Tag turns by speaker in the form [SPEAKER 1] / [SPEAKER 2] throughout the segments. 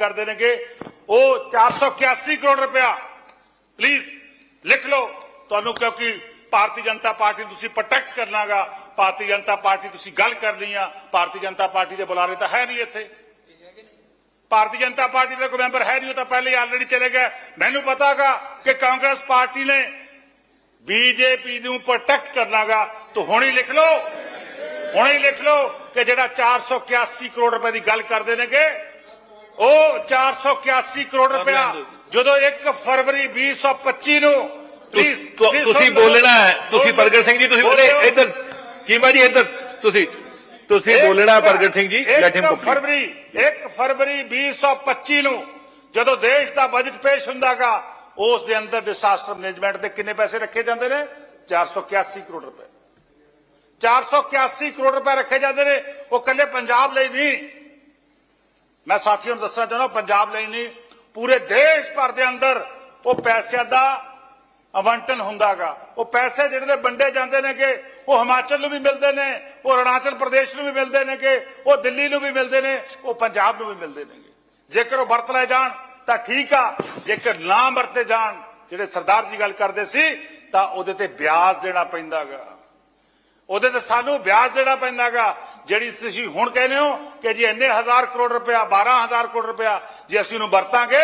[SPEAKER 1] ਕਰਦੇ ਨੇਗੇ ਉਹ 481 ਕਰੋੜ ਰੁਪਇਆ ਪਲੀਜ਼ ਲਿਖ ਲਓ ਤੁਹਾਨੂੰ ਕਿਉਂਕਿ ਭਾਰਤੀ ਜਨਤਾ ਪਾਰਟੀ ਨੂੰ ਤੁਸੀਂ ਪ੍ਰੋਟੈਕਟ ਕਰਨਾਗਾ ਭਾਰਤੀ ਜਨਤਾ ਪਾਰਟੀ ਤੁਸੀਂ ਗੱਲ ਕਰਨੀ ਆ ਭਾਰਤੀ ਜਨਤਾ ਪਾਰਟੀ ਦੇ ਬੁਲਾਰੇ ਤਾਂ ਹੈ ਨਹੀਂ ਇੱਥੇ ਭਾਰਤੀ ਜਨਤਾ ਪਾਰਟੀ ਦਾ ਕੋਈ ਮੈਂਬਰ ਹੈ ਨਹੀਂ ਉਹ ਤਾਂ ਪਹਿਲੇ ਆਲਰੇਡੀ ਚਲੇ ਗਏ ਮੈਨੂੰ ਪਤਾਗਾ ਕਿ ਕਾਂਗਰਸ ਪਾਰਟੀ ਨੇ ਬੀਜੇਪੀ ਨੂੰ ਪ੍ਰੋਟੈਕਟ ਕਰਨਾਗਾ ਤਾਂ ਹੁਣ ਹੀ ਲਿਖ ਲਓ ਹੁਣ ਹੀ ਲਿਖ ਲਓ ਕਿ ਜਿਹੜਾ 481 ਕਰੋੜ ਰੁਪਏ ਦੀ ਗੱਲ ਕਰਦੇ ਨੇਗੇ ਉਹ 481 ਕਰੋੜ ਰੁਪਇਆ ਜਦੋਂ 1 ਫਰਵਰੀ 2025 ਨੂੰ ਪਲੀਜ਼
[SPEAKER 2] ਤੁਸੀਂ ਬੋਲਣਾ ਹੈ। ਤੁਸੀਂ ਪ੍ਰਗਟ ਸਿੰਘ ਜੀ ਤੁਸੀਂ ਬੋਲੇ। ਇੱਧਰ ਚੀਮਾ ਜੀ ਇੱਧਰ। ਤੁਸੀਂ ਤੁਸੀਂ ਬੋਲਣਾ Pargat Singh ji let him
[SPEAKER 1] 1
[SPEAKER 2] complete
[SPEAKER 1] ਫਰਵਰੀ 1 ਫਰਵਰੀ 2025 ਨੂੰ ਜਦੋਂ ਦੇਸ਼ ਦਾ ਬਜਟ ਪੇਸ਼ ਹੁੰਦਾਗਾ ਉਸ ਦੇ ਅੰਦਰ ਡਿਸਾਸਟਰ ਮੈਨੇਜਮੈਂਟ ਦੇ ਕਿੰਨੇ ਪੈਸੇ ਰੱਖੇ ਜਾਂਦੇ ਨੇ? 481 ਕਰੋੜ ਰੁਪਏ। 481 ਕਰੋੜ ਰੁਪਏ ਰੱਖੇ ਜਾਂਦੇ ਨੇ। ਉਹ ਕੱਲੇ ਪੰਜਾਬ ਲਈ ਨਹੀਂ ਮੈਂ ਸਾਥੀਆਂ ਨੂੰ ਦੱਸਣਾ ਚਾਹੁੰਦਾ, ਪੰਜਾਬ ਲਈ ਨਹੀਂ, ਪੂਰੇ ਦੇਸ਼ ਭਰ ਦੇ ਅੰਦਰ ਉਹ ਪੈਸਿਆਂ ਦਾ ਅਵੰਟਨ ਹੁੰਦਾਗਾ। ਉਹ ਪੈਸੇ ਜਿਹੜੇ ਦੇ ਵੰਡੇ ਜਾਂਦੇ ਨੇ ਕਿ ਉਹ ਹਿਮਾਚਲ ਨੂੰ ਵੀ ਮਿਲਦੇ ਨੇ, ਉਹ ਅਰੁਣਾਚਲ ਪ੍ਰਦੇਸ਼ ਨੂੰ ਵੀ ਮਿਲਦੇ ਨੇ ਕਿ ਉਹ ਦਿੱਲੀ ਨੂੰ ਵੀ ਮਿਲਦੇ ਨੇ, ਉਹ ਪੰਜਾਬ ਨੂੰ ਵੀ ਮਿਲਦੇ ਨੇ ਜੇਕਰ ਉਹ ਵਰਤ ਲੈ ਜਾਣ, ਤਾਂ ਠੀਕ ਆ। ਜੇਕਰ ਨਾ ਵਰਤੇ ਜਾਣ, ਜਿਹੜੇ ਸਰਦਾਰ ਜੀ ਗੱਲ ਕਰਦੇ ਸੀ, ਤਾਂ ਉਹਦੇ ਤੇ ਵਿਆਜ ਦੇਣਾ ਪੈਂਦਾਗਾ। ਉਹਦੇ ਤੇ ਸਾਨੂੰ ਵਿਆਜ ਦੇਣਾ ਪੈਂਦਾਗਾ, ਜਿਹੜੀ ਤੁਸੀਂ ਹੁਣ ਕਹਿੰਦੇ ਹੋ ਕਿ ਜੀ ਇੰਨੇ ਹਜ਼ਾਰ ਕਰੋੜ ਰੁਪਇਆ 12000 ਕਰੋੜ ਰੁਪਇਆ ਜੇ ਅਸੀਂ ਉਹਨੂੰ ਵਰਤਾਂਗੇ,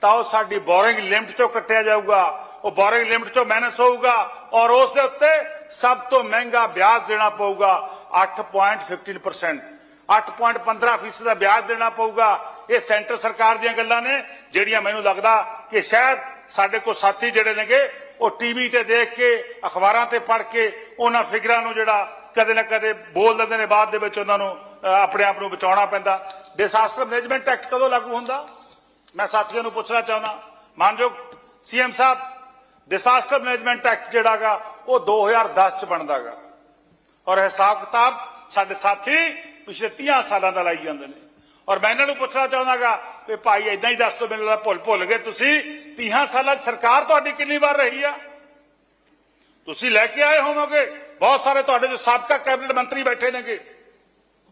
[SPEAKER 1] ਤਾਂ ਉਹ ਸਾਡੀ ਬੋਰਿੰਗ ਲਿਮਟ ਚੋਂ ਕੱਟਿਆ ਜਾਊਗਾ। ਉਹ ਬੋਰਿੰਗ ਲਿਮਟ ਚੋਂ ਮਾਈਨਸ ਹੋਊਗਾ ਔਰ ਉਸ ਦੇ ਉੱਤੇ ਸਭ ਤੋਂ ਮਹਿੰਗਾ ਵਿਆਜ ਦੇਣਾ ਪਊਗਾ 8.15% 8.15 ਫੀਸਦ ਦਾ ਵਿਆਜ ਦੇਣਾ ਪਊਗਾ। ਇਹ ਸੈਂਟਰ ਸਰਕਾਰ ਦੀਆਂ ਗੱਲਾਂ ਨੇ, ਜਿਹੜੀਆਂ ਮੈਨੂੰ ਲੱਗਦਾ ਕਿ ਸ਼ਾਇਦ ਸਾਡੇ ਕੋਲ ਸਾਥੀ ਜਿਹੜੇ ਨੇਗੇ ਉਹ ਟੀਵੀ ਤੇ ਦੇਖ ਕੇ, ਅਖਬਾਰਾਂ ਤੇ ਪੜ੍ਹ ਕੇ, ਉਹਨਾਂ ਫਿਗਰਾਂ ਨੂੰ ਜਿਹੜਾ ਕਦੇ ਨਾ ਕਦੇ ਬੋਲ ਦਿੰਦੇ ਨੇ, ਬਾਅਦ ਦੇ ਵਿੱਚ ਉਹਨਾਂ ਨੂੰ ਆਪਣੇ ਆਪ ਨੂੰ ਬਚਾਉਣਾ ਪੈਂਦਾ। ਡਿਸਾਸਟਰ ਮੈਨੇਜਮੈਂਟ ਐਕਟ ਕਦੋਂ ਲਾਗੂ ਹੁੰਦਾ? ਮੈਂ ਸਾਥੀਆਂ ਨੂੰ ਪੁੱਛਣਾ ਚਾਹੁੰਦਾ। ਮਾਨਯੋਗ ਸੀਐਮ ਸਾਹਿਬ ਡਿਸਾਸਟਰ ਮੈਨੇਜਮੈਂਟ ਐਕਟ ਜਿਹੜਾਗਾ, ਉਹ 2010 ਚ ਬਣਦਾਗਾ। ਔਰ ਹਿਸਾਬ ਕਿਤਾਬ ਸਾਡੇ ਸਾਥੀ ਪਿਛਲੇ 30 ਸਾਲਾਂ ਦਾ ਲਾਈ ਜਾਂਦੇ ਨੇ। ਔਰ ਮੈਂ ਇਹਨਾਂ ਨੂੰ ਪੁੱਛਣਾ ਚਾਹੁੰਦਾਗਾ ਕਿ ਭਾਈ ਇਦਾਂ ਹੀ ਦੱਸ ਦੋ, ਮੈਨੂੰ ਲੱਗਦਾ ਭੁੱਲ ਭੁੱਲ ਗਏ ਤੁਸੀਂ। 30 ਸਾਲਾਂ 'ਚ ਸਰਕਾਰ ਤੁਹਾਡੀ ਕਿੰਨੀ ਵਾਰ ਰਹੀ ਆ? ਤੁਸੀਂ ਲੈ ਕੇ ਆਏ ਹੋਵੋਗੇ, ਬਹੁਤ ਸਾਰੇ ਤੁਹਾਡੇ ਜੋ ਸਾਬਕਾ ਕੈਬਨਿਟ ਮੰਤਰੀ ਬੈਠੇ ਨੇਗੇ।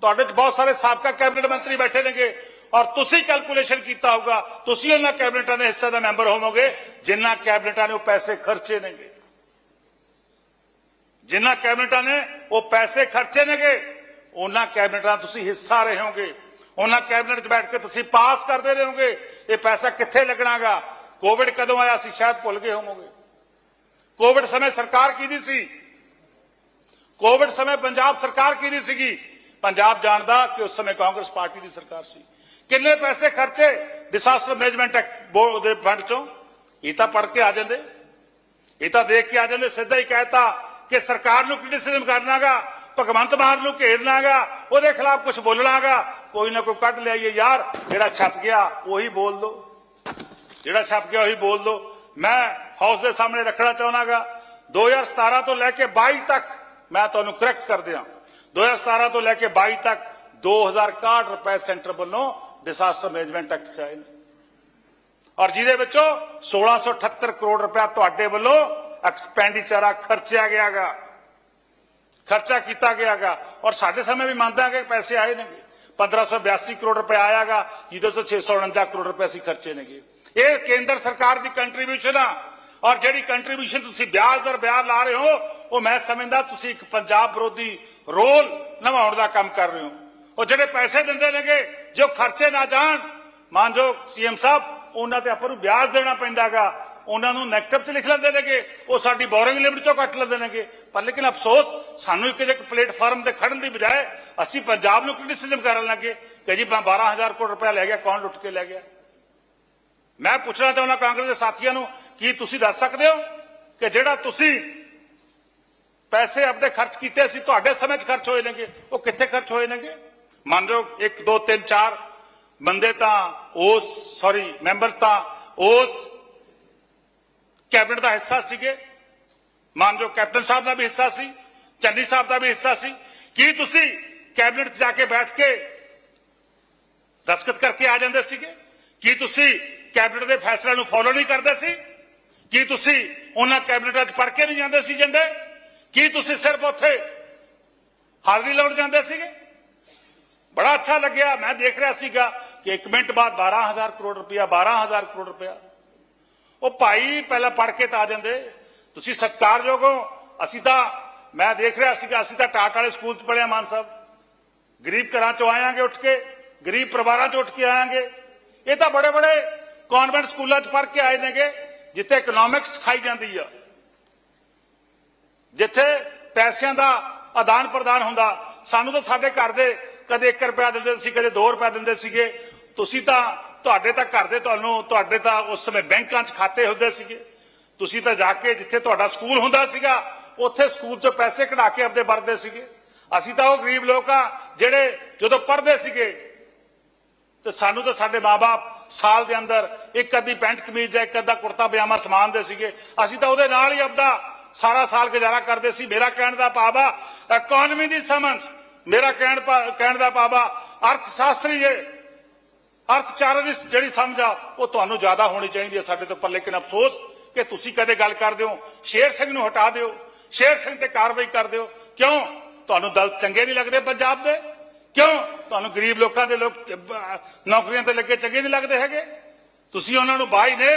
[SPEAKER 1] ਤੁਹਾਡੇ 'ਚ ਬਹੁਤ ਸਾਰੇ ਸਾਬਕਾ ਕੈਬਨਿਟ ਮੰਤਰੀ ਬੈਠੇ ਨੇਗੇ। ਔਰ ਤੁਸੀਂ ਕੈਲਕੂਲੇਸ਼ਨ ਕੀਤਾ ਹੋਊਗਾ, ਤੁਸੀਂ ਉਹਨਾਂ ਕੈਬਨਿਟਾਂ ਦੇ ਹਿੱਸੇ ਦਾ ਮੈਂਬਰ ਹੋਵੋਗੇ, ਜਿਨ੍ਹਾਂ ਕੈਬਨਿਟਾਂ ਨੇ ਉਹ ਪੈਸੇ ਖਰਚੇ ਨੇਗੇ। ਜਿਨ੍ਹਾਂ ਕੈਬਨਿਟਾਂ ਨੇ ਉਹ ਪੈਸੇ ਖਰਚੇ ਨੇਗੇ, ਉਹਨਾਂ ਕੈਬਨਿਟਾਂ ਦਾ ਤੁਸੀਂ ਹਿੱਸਾ ਰਹੇ ਹੋਗੇ ਉਹਨਾਂ ਕੈਬਨਿਟ 'ਚ ਬੈਠ ਕੇ ਤੁਸੀਂ ਪਾਸ ਕਰਦੇ ਰਹੋਗੇ। ਇਹ ਪੈਸਾ ਕਿੱਥੇ ਲੱਗਣਾਗਾ? ਕੋਵਿਡ ਕਦੋਂ ਆਇਆ ਸੀ? ਸ਼ਾਇਦ ਭੁੱਲ ਗਏ ਹੋਵੋਗੇ। ਕੋਵਿਡ ਸਮੇਂ ਸਰਕਾਰ ਕਿਹਦੀ ਸੀ? ਕੋਵਿਡ ਸਮੇਂ ਪੰਜਾਬ ਸਰਕਾਰ ਕਿਹਦੀ ਸੀਗੀ? ਪੰਜਾਬ ਜਾਣਦਾ ਕਿ ਉਸ ਸਮੇਂ ਕਾਂਗਰਸ ਪਾਰਟੀ ਦੀ ਸਰਕਾਰ ਸੀ। ਕਿੰਨੇ ਪੈਸੇ ਖਰਚੇ? ਡਿਸਾਸਟਰ ਮੈਨੇਜਮੈਂਟ ਬੋਰਡ ਦੇ ਫੰਡ ਚੋਂ। ਇਹ ਤਾਂ ਪੜ ਕੇ ਆ ਜਾਂਦੇ। ਇਹ ਤਾਂ ਦੇਖ ਕੇ ਆ ਜਾਂਦੇ। ਸਿੱਧਾ ਹੀ ਕਹਿਤਾ ਕਿ ਸਰਕਾਰ ਨੂੰ ਕ੍ਰਿਟਿਸਿਜ਼ਮ ਕਰਨਾਗਾ। ਭਗਵੰਤ ਮਾਨ ਨੂੰ ਘੇਰਨਾਗਾ ਉਹਦੇ ਖਿਲਾਫ ਕੁਝ ਬੋਲਣਾਗਾ। ਕੋਈ ਨਾ ਕੋਈ ਕੱਢ ਲਿਆਈਏ ਯਾਰ, ਜਿਹੜਾ ਛਪ ਗਿਆ, ਉਹੀ ਬੋਲ ਦੋ। ਜਿਹੜਾ ਛਪ ਗਿਆ, ਉਹੀ ਬੋਲ ਦੋ। ਮੈਂ ਹਾਊਸ ਦੇ ਸਾਹਮਣੇ ਰੱਖਣਾ ਚਾਹਨਾਗਾ। 2017 ਤੋਂ ਲੈ ਕੇ 22 ਤੱਕ ਮੈਂ ਤੁਹਾਨੂੰ ਕਰੈਕਟ ਕਰ ਦਿਆਂ। 2017 ਤੋਂ ਲੈ ਕੇ 22 ਤੱਕ 2061 ਰੁਪਏ ਸੈਂਟਰ ਵੱਲੋਂ ਡਿਸਾਸਟਰ ਮੈਨੇਜਮੈਂਟ ਐਕਟ ਚਾਹੇ ਔਰ ਜਿਹਦੇ ਵਿੱਚੋਂ 1678 ਕਰੋੜ ਰੁਪਇਆ ਤੁਹਾਡੇ ਵੱਲੋਂ ਐਕਸਪੈਂਡੀਚਰ ਆ, ਖਰਚਿਆ ਗਿਆਗਾ। ਖਰਚਾ ਕੀਤਾ ਗਿਆਗਾ। ਔਰ ਸਾਡੇ ਸਮੇਂ ਵੀ ਮੰਨਦਾ ਕਿ ਪੈਸੇ ਆਏ ਨੇਗੇ। 1582 ਕਰੋੜ ਰੁਪਏ ਆਇਆਗਾ, ਜਿਹਦੇ ਤੋਂ 649 ਕਰੋੜ ਰੁਪਏ ਅਸੀਂ ਖਰਚੇ ਨੇਗੇ। ਇਹ ਕੇਂਦਰ ਸਰਕਾਰ ਦੀ ਕੰਟਰੀਬਿਊਸ਼ਨ ਆ। ਔਰ ਜਿਹੜੀ ਕੰਟਰੀਬਿਊਸ਼ਨ ਤੁਸੀਂ ਵਿਆਜ ਦਰ ਵਿਆਜ ਲਾ ਰਹੇ ਹੋ, ਉਹ ਮੈਂ ਸਮਝਦਾ ਤੁਸੀਂ ਇੱਕ ਪੰਜਾਬ ਵਿਰੋਧੀ ਰੋਲ ਨਿਭਾਉਣ ਦਾ ਕੰਮ ਕਰ ਰਹੇ ਹੋ। ਉਹ ਜਿਹੜੇ ਪੈਸੇ ਦਿੰਦੇ ਨੇਗੇ, ਜੋ ਖਰਚੇ ਨਾ ਜਾਣ, ਮਾਨਯੋਗ ਸੀਐਮ ਸਾਹਿਬ, ਉਹਨਾਂ ਤੇ ਆਪਾਂ ਨੂੰ ਵਿਆਜ ਦੇਣਾ ਪੈਂਦਾਗਾ। ਉਹਨਾਂ ਨੂੰ ਨੈਗੇਟਿਵ ਚ ਲਿਖ ਲੈਂਦੇ ਨੇਗੇ, ਉਹ ਸਾਡੀ ਬੋਰਿੰਗ ਲਿਮਟ ਚੋਂ ਕੱਟ ਲੈਂਦੇ ਨੇਗੇ। ਪਰ ਲੇਕਿਨ ਅਫਸੋਸ, ਸਾਨੂੰ ਇੱਕ ਇੱਕ ਪਲੇਟਫਾਰਮ ਤੇ ਖੜਨ ਦੀ ਬਜਾਏ ਅਸੀਂ ਪੰਜਾਬ ਨੂੰ ਕ੍ਰਿਟਿਸਿਜ਼ਮ ਕਰਨ ਲੱਗੇ? ਕਿ ਜੀ 12000 ਕਰੋੜ ਰੁਪਇਆ ਲੈ ਗਿਆ, ਕੌਣ ਲੁੱਟ ਕੇ ਲੈ ਗਿਆ? ਮੈਂ ਪੁੱਛਣਾ ਚਾਹੁੰਦਾ ਕਾਂਗਰਸ ਦੇ ਸਾਥੀਆਂ ਨੂੰ, ਕੀ ਤੁਸੀਂ ਦੱਸ ਸਕਦੇ ਹੋ ਕਿ ਜਿਹੜਾ ਤੁਸੀਂ ਪੈਸੇ ਆਪਣੇ ਖਰਚ ਕੀਤੇ ਸੀ, ਤੁਹਾਡੇ ਸਮੇਂ 'ਚ ਖਰਚ ਹੋਏ ਨੇਗੇ? ਉਹ ਕਿੱਥੇ ਖਰਚ ਹੋਏ ਨੇਗੇ? ਮੰਨ ਲਓ 1 2 3 4 ਬੰਦੇ ਤਾਂ ਉਸ ਸੌਰੀ ਮੈਂਬਰ ਤਾਂ ਉਸ ਕੈਬਨਿਟ ਦਾ ਹਿੱਸਾ ਸੀਗੇ। ਮੰਨ ਲਓ ਕੈਪਟਨ ਸਾਹਿਬ ਦਾ ਵੀ ਹਿੱਸਾ ਸੀ, ਚੰਨੀ ਸਾਹਿਬ ਦਾ ਵੀ ਹਿੱਸਾ ਸੀ। ਕੀ ਤੁਸੀਂ ਕੈਬਨਿਟ 'ਚ ਜਾ ਕੇ ਬੈਠ ਕੇ ਦਸਖਤ ਕਰਕੇ ਆ ਜਾਂਦੇ ਸੀਗੇ? ਕੀ ਤੁਸੀਂ ਕੈਬਨਿਟ ਦੇ ਫੈਸਲਿਆਂ ਨੂੰ ਫੋਲੋ ਨਹੀਂ ਕਰਦੇ ਸੀ? ਕੀ ਤੁਸੀਂ ਉਹਨਾਂ ਕੈਬਨਿਟਾਂ 'ਚ ਪੜ੍ਹ ਕੇ ਨਹੀਂ ਜਾਂਦੇ ਸੀ ਏਜੰਡੇ ਕੀ ਤੁਸੀਂ ਸਿਰਫ ਉੱਥੇ ਹਾਜ਼ਰੀ ਲਾਉਣ ਜਾਂਦੇ ਸੀਗੇ? ਬੜਾ ਅੱਛਾ ਲੱਗਿਆ। ਮੈਂ ਦੇਖ ਰਿਹਾ ਸੀਗਾ ਕਿ 1 ਮਿੰਟ ਬਾਅਦ 12000 ਕਰੋੜ ਰੁਪਇਆ 12000 ਕਰੋੜ ਰੁਪਇਆ ਉਹ ਭਾਈ ਪਹਿਲਾਂ ਪੜ ਕੇ ਤਾਂ ਆ ਜਾਂਦੇ। ਤੁਸੀਂ ਸਤਿਕਾਰਯੋਗ ਹੋ। ਅਸੀਂ ਤਾਂ, ਮੈਂ ਦੇਖ ਰਿਹਾ ਸੀਗਾ, ਅਸੀਂ ਤਾਂ ਟਾਟ ਵਾਲੇ ਸਕੂਲ 'ਚ ਪੜਿਆ ਮਾਨ ਸਾਹਿਬ। ਗਰੀਬ ਘਰਾਂ 'ਚੋਂ ਆਇਆਂਗੇ ਉੱਠ ਕੇ, ਗਰੀਬ ਪਰਿਵਾਰਾਂ 'ਚ ਉੱਠ ਕੇ ਆਇਆਂਗੇ। ਇਹ ਤਾਂ ਬੜੇ ਬੜੇ ਕਨਵੈਂਟ ਸਕੂਲਾਂ 'ਚ ਪੜ੍ਹ ਕੇ ਆਏ ਨੇਗੇ, ਜਿੱਥੇ ਇਕਨੋਮਿਕਸ ਖਾਈ ਜਾਂਦੀ ਆ। ਜਿੱਥੇ ਪੈਸਿਆਂ ਦਾ ਆਦਾਨ ਪ੍ਰਦਾਨ ਹੁੰਦਾ। ਸਾਨੂੰ ਤਾਂ ਸਾਡੇ ਘਰ ਦੇ ਕਦੇ 1 ਰੁਪਿਆ ਦਿੰਦੇ ਸੀ, ਕਦੇ 2 ਰੁਪਏ ਦਿੰਦੇ ਸੀਗੇ। ਤੁਸੀਂ ਤਾਂ ਤੁਹਾਡੇ ਤਾਂ ਘਰ ਦੇ ਤੁਹਾਨੂੰ, ਤੁਹਾਡੇ ਤਾਂ ਉਸ ਸਮੇਂ ਬੈਂਕਾਂ 'ਚ ਖਾਤੇ ਹੁੰਦੇ ਸੀਗੇ। ਤੁਸੀਂ ਤਾਂ ਜਾ ਕੇ ਜਿੱਥੇ ਤੁਹਾਡਾ ਸਕੂਲ ਹੁੰਦਾ ਸੀਗਾ, ਉੱਥੇ ਸਕੂਲ ਚ ਪੈਸੇ ਕਢਾ ਕੇ ਆਪਦੇ ਵਰਦੇ ਸੀਗੇ। ਅਸੀਂ ਤਾਂ ਉਹ ਗਰੀਬ ਲੋਕ ਆ, ਜਿਹੜੇ ਜਦੋਂ ਪੜ੍ਹਦੇ ਸੀਗੇ, ਤੇ ਸਾਨੂੰ ਤਾਂ ਸਾਡੇ ਮਾਪੇ ਸਾਲ ਦੇ ਅੰਦਰ ਇੱਕ ਅੱਧੀ ਪੈਂਟ ਕਮੀਜ਼ ਜਾਂ ਇੱਕ ਅੱਧਾ ਕੁੜਤਾ, ਪਜਾਮਾ ਸਮਾਨਦੇ ਸੀਗੇ। ਅਸੀਂ ਤਾਂ ਉਹਦੇ ਨਾਲ ਹੀ ਆਪਦਾ ਸਾਰਾ ਸਾਲ ਗੁਜ਼ਾਰਾ ਕਰਦੇ ਸੀ। ਮੇਰਾ ਕਹਿਣ ਦਾ ਭਾਵ ਆ ਇਕਨੋਮੀ ਦੀ ਸਮਝ, ਮੇਰਾ ਕਹਿਣ ਕਹਿਣ ਦਾ ਭਾਵ ਆ ਅਰਥ ਸ਼ਾਸਤਰੀ ਜਿਹੜੇ ਅਰਥਚਾਰਨ ਦੀ ਜਿਹੜੀ ਸਮਝ ਆ, ਉਹ ਤੁਹਾਨੂੰ ਜ਼ਿਆਦਾ ਹੋਣੀ ਚਾਹੀਦੀ ਹੈ ਸਾਡੇ ਤੋਂ ਪਰ ਲੇਕਿਨ ਅਫਸੋਸ ਕਿ ਤੁਸੀਂ ਕਦੇ ਗੱਲ ਕਰਦੇ ਹੋ, ਸ਼ੇਰ ਸਿੰਘ ਨੂੰ ਹਟਾ ਦਿਓ, ਸ਼ੇਰ ਸਿੰਘ ਤੇ ਕਾਰਵਾਈ ਕਰ ਦਿਓ। ਕਿਉਂ? ਤੁਹਾਨੂੰ ਦਲਤ ਚੰਗੇ ਨਹੀਂ ਲੱਗਦੇ ਪੰਜਾਬ ਦੇ? ਕਿਉਂ? ਤੁਹਾਨੂੰ ਗਰੀਬ ਲੋਕਾਂ ਦੇ ਲੋਕ ਨੌਕਰੀਆਂ ਤੇ ਲੱਗੇ ਚੰਗੇ ਨਹੀਂ ਲੱਗਦੇ ਹੈਗੇ? ਤੁਸੀਂ ਉਹਨਾਂ ਨੂੰ ਬਾਈ ਨੇ।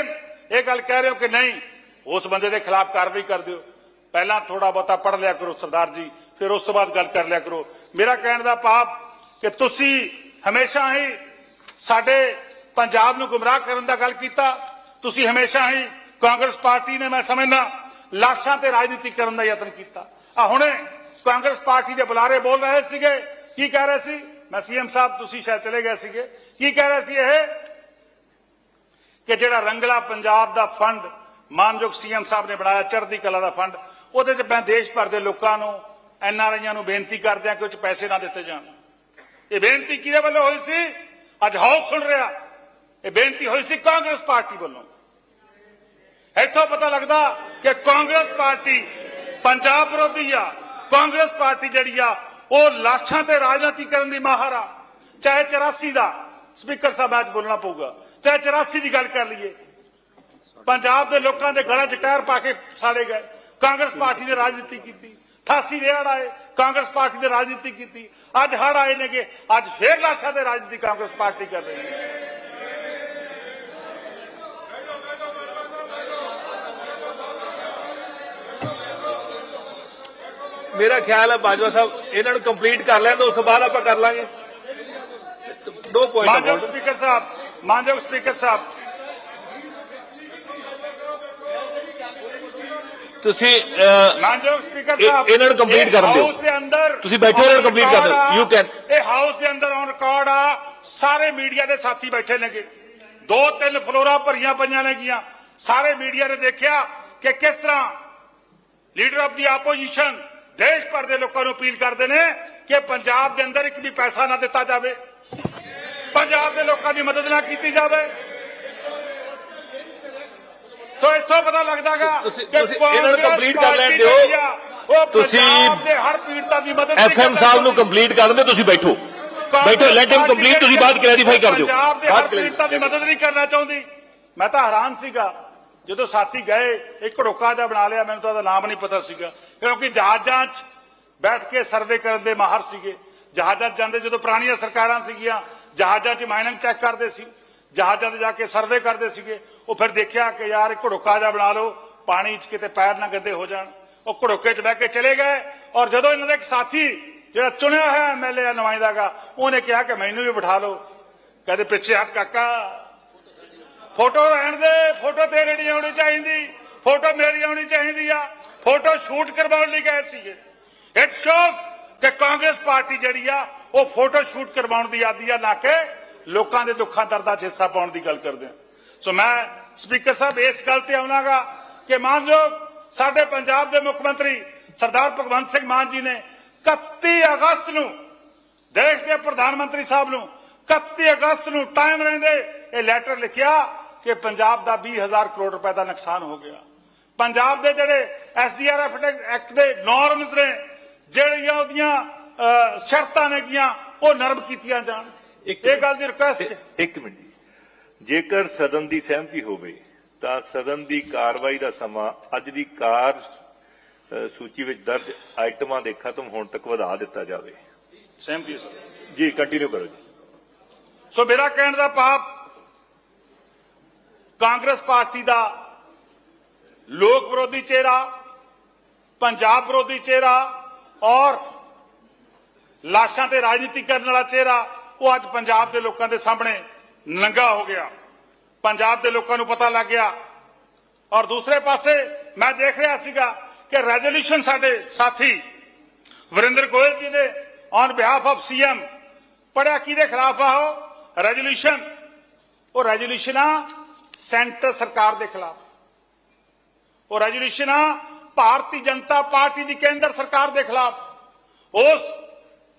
[SPEAKER 1] ਇਹ ਗੱਲ ਕਹਿ ਰਹੇ ਹੋ ਕਿ ਨਹੀਂ, ਉਸ ਬੰਦੇ ਦੇ ਖਿਲਾਫ ਕਾਰਵਾਈ ਕਰ ਦਿਓ। ਪਹਿਲਾਂ ਥੋੜਾ ਬਹੁਤਾ ਪੜ੍ਹ ਲਿਆ ਕਰੋ ਸਰਦਾਰ ਜੀ, ਫਿਰ ਉਸ ਤੋਂ ਬਾਅਦ ਗੱਲ ਕਰ ਲਿਆ ਕਰੋ। ਮੇਰਾ ਕਹਿਣ ਦਾ ਪਾਪ ਕਿ ਤੁਸੀਂ ਹਮੇਸ਼ਾ ਹੀ ਸਾਡੇ ਪੰਜਾਬ ਨੂੰ ਗੁੰਮਰਾਹ ਕਰਨ ਦਾ ਗੱਲ ਕੀਤਾ। ਤੁਸੀਂ ਹਮੇਸ਼ਾ ਹੀ ਕਾਂਗਰਸ ਪਾਰਟੀ ਨੇ, ਮੈਂ ਸਮਝਦਾ, ਲਾਸ਼ਾਂ ਤੇ ਰਾਜਨੀਤੀ ਕਰਨ ਦਾ ਯਤਨ ਕੀਤਾ। ਆ ਹੁਣੇ ਕਾਂਗਰਸ ਪਾਰਟੀ ਦੇ ਬੁਲਾਰੇ ਬੋਲ ਰਹੇ ਸੀਗੇ। ਕੀ ਕਹਿ ਰਹੇ ਸੀ? ਮੈਂ ਸੀਐਮ ਸਾਹਿਬ, ਤੁਸੀਂ ਸ਼ਾਇਦ ਚਲੇ ਗਏ ਸੀਗੇ। ਕੀ ਕਹਿ ਰਹੇ ਸੀ ਇਹ? ਕਿ ਜਿਹੜਾ ਰੰਗਲਾ ਪੰਜਾਬ ਦਾ ਫੰਡ, ਮਾਨਯੋਗ ਸੀਐਮ ਸਾਹਿਬ ਨੇ ਬਣਾਇਆ, ਚੜ੍ਹਦੀ ਕਲਾ ਦਾ ਫੰਡ, ਉਹਦੇ ਤੇ ਮੈਂ ਦੇਸ਼ ਭਰ ਦੇ ਲੋਕਾਂ ਨੂੰ ਐਨਆਰਆਈਆਂ ਨੂੰ ਬੇਨਤੀ ਕਰਦਿਆਂ ਕਿ ਉਹ 'ਚ ਪੈਸੇ ਨਾ ਦਿੱਤੇ ਜਾਣ। ਇਹ ਬੇਨਤੀ ਕਿਹਦੇ ਵੱਲੋਂ ਹੋਈ ਸੀ? ਅੱਜ ਹਾਊਸ ਸੁਣ ਰਿਹਾ ਇਹ ਬੇਨਤੀ ਹੋਈ ਸੀ ਕਾਂਗਰਸ ਪਾਰਟੀ ਵੱਲੋਂ ਇੱਥੋਂ ਪਤਾ ਲੱਗਦਾ ਕਿ ਕਾਂਗਰਸ ਪਾਰਟੀ ਪੰਜਾਬ ਵਿਰੋਧੀ ਆ ਕਾਂਗਰਸ ਪਾਰਟੀ ਜਿਹੜੀ ਆ ਉਹ ਲਾਸ਼ਾਂ ਤੇ ਰਾਜਨੀਤੀ ਕਰਨ ਦੀ ਮਾਹਰ ਆ ਚਾਹੇ 84 ਦਾ ਸਪੀਕਰ ਸਾਹਿਬ ਅੱਜ ਬੋਲਣਾ ਪਊਗਾ ਚਾਹੇ 84 ਦੀ ਗੱਲ ਕਰ ਲਈਏ ਪੰਜਾਬ ਦੇ ਲੋਕਾਂ ਦੇ ਗਲਾਂ 'ਚ ਟਾਇਰ ਪਾ ਕੇ ਸਾੜੇ ਗਏ ਕਾਂਗਰਸ ਪਾਰਟੀ ਨੇ ਰਾਜਨੀਤੀ ਕੀਤੀ 88 ਦੇ ਹੜ੍ਹ ਆਏ ਕਾਂਗਰਸ ਪਾਰਟੀ ਨੇ ਰਾਜਨੀਤੀ ਕੀਤੀ ਅੱਜ ਹੜ ਆਏ ਨੇਗੇ ਅੱਜ ਫੇਰ ਲਾਸ਼ਾਂ ਤੇ ਰਾਜਨੀਤੀ ਕਾਂਗਰਸ ਪਾਰਟੀ ਕਰ ਰਹੀ ਹੈ
[SPEAKER 2] ਮੇਰਾ ਖਿਆਲ ਹੈ ਬਾਜਵਾ ਸਾਹਿਬ ਇਹਨਾਂ ਨੂੰ ਕੰਪਲੀਟ ਕਰ ਲੈਣ ਤੋਂ ਉਸ ਤੋਂ ਬਾਅਦ ਆਪਾਂ ਕਰ ਲਾਂਗੇ ਨੋ
[SPEAKER 1] ਮਾਨਯੋਗ
[SPEAKER 2] ਪੁਆਇੰਟ
[SPEAKER 1] ਸਪੀਕਰ ਸਾਹਿਬ ਮਾਨਯੋਗ ਸਪੀਕਰ ਸਾਹਿਬ
[SPEAKER 2] ਤੁਸੀਂ
[SPEAKER 1] ਮਾਨਯੋਗ ਸਪੀਕਰ ਸਾਹਿਬ
[SPEAKER 2] ਇਹਨਾਂ ਨੂੰ
[SPEAKER 1] ਇਹ
[SPEAKER 2] ਕਰਨ ਦਿਓ।
[SPEAKER 1] ਹਾਊਸ ਦੇ ਅੰਦਰ
[SPEAKER 2] ਤੁਸੀਂ ਬੈਠੋ, ਇਹਨਾਂ ਨੂੰ complete ਕਰ ਦਿਓ। You can.
[SPEAKER 1] ਇਹ ਹਾਊਸ ਦੇ ਅੰਦਰ ਔਨ ਰਿਕਾਰਡ ਆ ਸਾਰੇ ਮੀਡੀਆ ਦੇ ਸਾਥੀ ਬੈਠੇ ਨੇਗੇ ਦੋ ਤਿੰਨ ਫਲੋਰਾਂ ਭਰੀਆਂ ਪਈਆਂ ਨੇਗੀਆਂ ਸਾਰੇ ਮੀਡੀਆ ਨੇ ਦੇਖਿਆ ਕਿ ਕਿਸ ਤਰ੍ਹਾਂ ਲੀਡਰ ਆਫ ਦੀ ਆਪੋਜੀਸ਼ਨ ਦੇਸ਼ ਭਰ ਦੇ ਲੋਕਾਂ ਨੂੰ ਅਪੀਲ ਕਰਦੇ ਨੇ ਕਿ ਪੰਜਾਬ ਦੇ ਅੰਦਰ ਇੱਕ ਵੀ ਪੈਸਾ ਨਾ ਦਿੱਤਾ ਜਾਵੇ ਪੰਜਾਬ ਦੇ ਲੋਕਾਂ ਦੀ ਮਦਦ ਨਾ ਕੀਤੀ ਜਾਵੇ ਤੋ ਇੱਥੋਂ ਪਤਾ ਲੱਗਦਾਗਾ
[SPEAKER 2] ਤੁਸੀਂ- ਇਹਨਾਂ ਨੂੰ complete ਕਰ ਲੈਣ ਦਿਓ। ਤੁਸੀਂ
[SPEAKER 1] ਦੇ ਹਰ ਪੀੜਤਾ ਦੀ ਮਦਦ
[SPEAKER 2] ਐਫਐਮ
[SPEAKER 1] ਕਰਨਾ
[SPEAKER 2] ਸਾਹਿਬ ਨੂੰ। ਕੰਪਲੀਟ ਕਰ ਦਿੰਦੇ ਤੁਸੀਂ ਬੈਠੋ। ਬੈਠੋ ਲੈਟ ਹਿਮ ਕੰਪਲੀਟ ਤੁਸੀਂ ਬਾਅਦ ਕਲੈਰੀਫਾਈ ਕਰ ਦਿਓ।
[SPEAKER 1] ਪੰਜਾਬ ਦੇ ਹਰ ਪੀੜਤਾ ਦੀ ਮਦਦ ਨਹੀਂ ਕਰਨਾ ਚਾਹੁੰਦੀ। ਮੈਂ ਤਾਂ ਹੈਰਾਨ ਸੀਗਾ ਜਦੋਂ ਸਾਥੀ ਗਏ ਇੱਕ ਢੋਕਾ ਜਿਹਾ ਬਣਾ ਲਿਆ ਮੈਨੂੰ ਤਾਂ ਉਹਦਾ ਨਾਮ ਨਹੀਂ ਪਤਾ ਸੀਗਾ। ਕਿਉਂਕਿ ਜਹਾਜ਼ਾਂ 'ਚ ਬੈਠ ਕੇ ਸਰਵੇ ਕਰਨ ਦੇ ਮਾਹਰ ਸੀਗੇ। ਜਹਾਜ਼ਾਂ 'ਚ ਜਾਂਦੇ ਜਦੋਂ ਪੁਰਾਣੀਆਂ ਸਰਕਾਰਾਂ ਸੀਗੀਆਂ ਜਹਾਜ਼ਾਂ 'ਚ ਮਾਈਨਿੰਗ ਚੈੱਕ ਕਰਦੇ ਸੀ। ਜਹਾਜ਼ਾਂ 'ਤੇ ਜਾ ਕੇ ਸਰਵੇ ਕਰਦੇ ਸੀਗੇ। ਉਹ ਫਿਰ ਦੇਖਿਆ ਕਿ ਯਾਰ ਇੱਕ ਢੋਕਾ ਜਿਹਾ ਬਣਾ ਲਓ, ਪਾਣੀ 'ਚ ਕਿਤੇ ਪੈਰ ਨਾ ਗੱਦੇ ਹੋ ਜਾਣ। ਉਹ ਘੜੋਕੇ 'ਚ ਬਹਿ ਕੇ ਚਲੇ ਗਏ ਔਰ ਜਦੋਂ ਇਹਨਾਂ ਦਾ ਇੱਕ ਸਾਥੀ ਜਿਹੜਾ ਚੁਣਿਆ ਹੋਇਆ ਐਮਐਲਏ ਨੁਮਾਇੰਦਾਗਾ ਉਹਨੇ ਕਿਹਾ ਕਿ ਮੈਨੂੰ ਵੀ ਬਿਠਾ ਲਓ। ਕਹਿੰਦੇ, ਪਿੱਛੇ ਹੱਥ ਕਾਕਾ। ਫੋਟੋ ਰਹਿਣ ਦੇ, ਫੋਟੋ ਤੇਰੇ ਨਹੀਂ ਆਉਣੀ ਚਾਹੀਦੀ, ਫੋਟੋ ਮੇਰੀ ਆਉਣੀ ਚਾਹੀਦੀ ਆ। ਫੋਟੋ ਸ਼ੂਟ ਕਰਵਾਉਣ ਲਈ ਗਏ ਸੀਗੇ। ਇਟ ਸ਼ੋਜ਼ ਕਿ ਕਾਂਗਰਸ ਪਾਰਟੀ ਜਿਹੜੀ ਆ, ਉਹ ਫੋਟੋ ਸ਼ੂਟ ਕਰਵਾਉਣ ਦੀ ਆਦੀ ਆ, ਨਾ ਕਿ ਲੋਕਾਂ ਦੇ ਦੁੱਖਾਂ ਦਰਦਾਂ 'ਚ ਹਿੱਸਾ ਪਾਉਣ ਦੀ ਗੱਲ ਕਰਦੇ ਹਾਂ। ਸੋ ਮੈਂ ਸਪੀਕਰ ਸਾਹਿਬ ਇਸ ਗੱਲ ਤੇ ਆਉਣਾਗਾ ਕਿ ਮਾਨਯੋਗ ਸਾਡੇ ਪੰਜਾਬ ਦੇ ਮੁੱਖ ਮੰਤਰੀ ਸਰਦਾਰ ਭਗਵੰਤ ਸਿੰਘ ਮਾਨ ਜੀ ਨੇ 31 ਅਗਸਤ ਨੂੰ ਦੇਸ਼ ਦੇ ਪ੍ਰਧਾਨ ਮੰਤਰੀ ਸਾਹਿਬ ਨੂੰ 31 ਅਗਸਤ ਨੂੰ ਟਾਈਮ ਰਹਿੰਦੇ ਇਹ ਲੈਟਰ ਲਿਖਿਆ ਕਿ ਪੰਜਾਬ ਦਾ 20000 ਕਰੋੜ ਰੁਪਏ ਦਾ ਨੁਕਸਾਨ ਹੋ ਗਿਆ। ਪੰਜਾਬ ਦੇ ਜਿਹੜੇ ਐਸਡੀਆਰਐਫ ਐਕਟ ਦੇ ਨਾਰਮਸ ਨੇ ਜਿਹੜੀਆਂ ਉਹਦੀਆਂ ਅਹ, ਸ਼ਰਤਾਂ ਨੇਗੀਆਂ ਉਹ ਨਰਮ ਕੀਤੀਆਂ ਜਾਣ। ਇਹ ਗੱਲ ਦੀ ਰਿਕੁਐਸਟ
[SPEAKER 2] ਇੱਕ ਮਿੰਟ ਜੀ। ਜੇਕਰ ਸਦਨ ਦੀ ਸਹਿਮਤੀ ਹੋਵੇ ਤਾਂ ਸਦਨ ਦੀ ਕਾਰਵਾਈ ਦਾ ਸਮਾਂ ਅੱਜ ਦੀ ਕਾਰ ਸੂਚੀ ਵਿੱਚ ਦਰਜ ਆਈਟਮਾਂ ਦੇ ਖਤਮ ਹੋਣ ਤੱਕ ਵਧਾ ਦਿੱਤਾ ਜਾਵੇ।
[SPEAKER 1] ਸਹਿਮਤੀ
[SPEAKER 2] ਜੀ ਕੰਟੀਨਿਊ ਕਰੋ ਜੀ।
[SPEAKER 1] ਸੋ ਮੇਰਾ ਕਹਿਣ ਦਾ ਭਾਵ ਕਾਂਗਰਸ ਪਾਰਟੀ ਦਾ ਲੋਕ ਵਿਰੋਧੀ ਚਿਹਰਾ ਪੰਜਾਬ ਵਿਰੋਧੀ ਚਿਹਰਾ ਔਰ ਲਾਸ਼ਾਂ ਤੇ ਰਾਜਨੀਤੀ ਕਰਨ ਵਾਲਾ ਚਿਹਰਾ ਉਹ ਅੱਜ ਪੰਜਾਬ ਦੇ ਲੋਕਾਂ ਦੇ ਸਾਹਮਣੇ ਨੰਗਾ ਹੋ ਗਿਆ। ਪੰਜਾਬ ਦੇ ਲੋਕਾਂ ਨੂੰ ਪਤਾ ਲੱਗ ਗਿਆ। ਔਰ ਦੂਸਰੇ ਪਾਸੇ ਮੈਂ ਦੇਖ ਰਿਹਾ ਸੀਗਾ ਕਿ ਰੈਜ਼ੋਲੂਸ਼ਨ ਸਾਡੇ ਸਾਥੀ ਵਰਿੰਦਰ ਗੋਇਲ ਜੀ ਨੇ ਔਨ ਬਿਹਾਫ ਆਫ ਸੀਐਮ ਪੜਿਆ ਕਿਹਦੇ ਖਿਲਾਫ ਆ ਉਹ? ਰੈਜ਼ੋਲੂਸ਼ਨ ਉਹ ਰੈਜ਼ੋਲੂਸ਼ਨ ਆ ਸੈਂਟਰ ਸਰਕਾਰ ਦੇ ਖਿਲਾਫ। ਉਹ ਰੈਜ਼ੋਲੂਸ਼ਨ ਆ ਭਾਰਤੀ ਜਨਤਾ ਪਾਰਟੀ ਦੀ ਕੇਂਦਰ ਸਰਕਾਰ ਦੇ ਖਿਲਾਫ। ਉਸ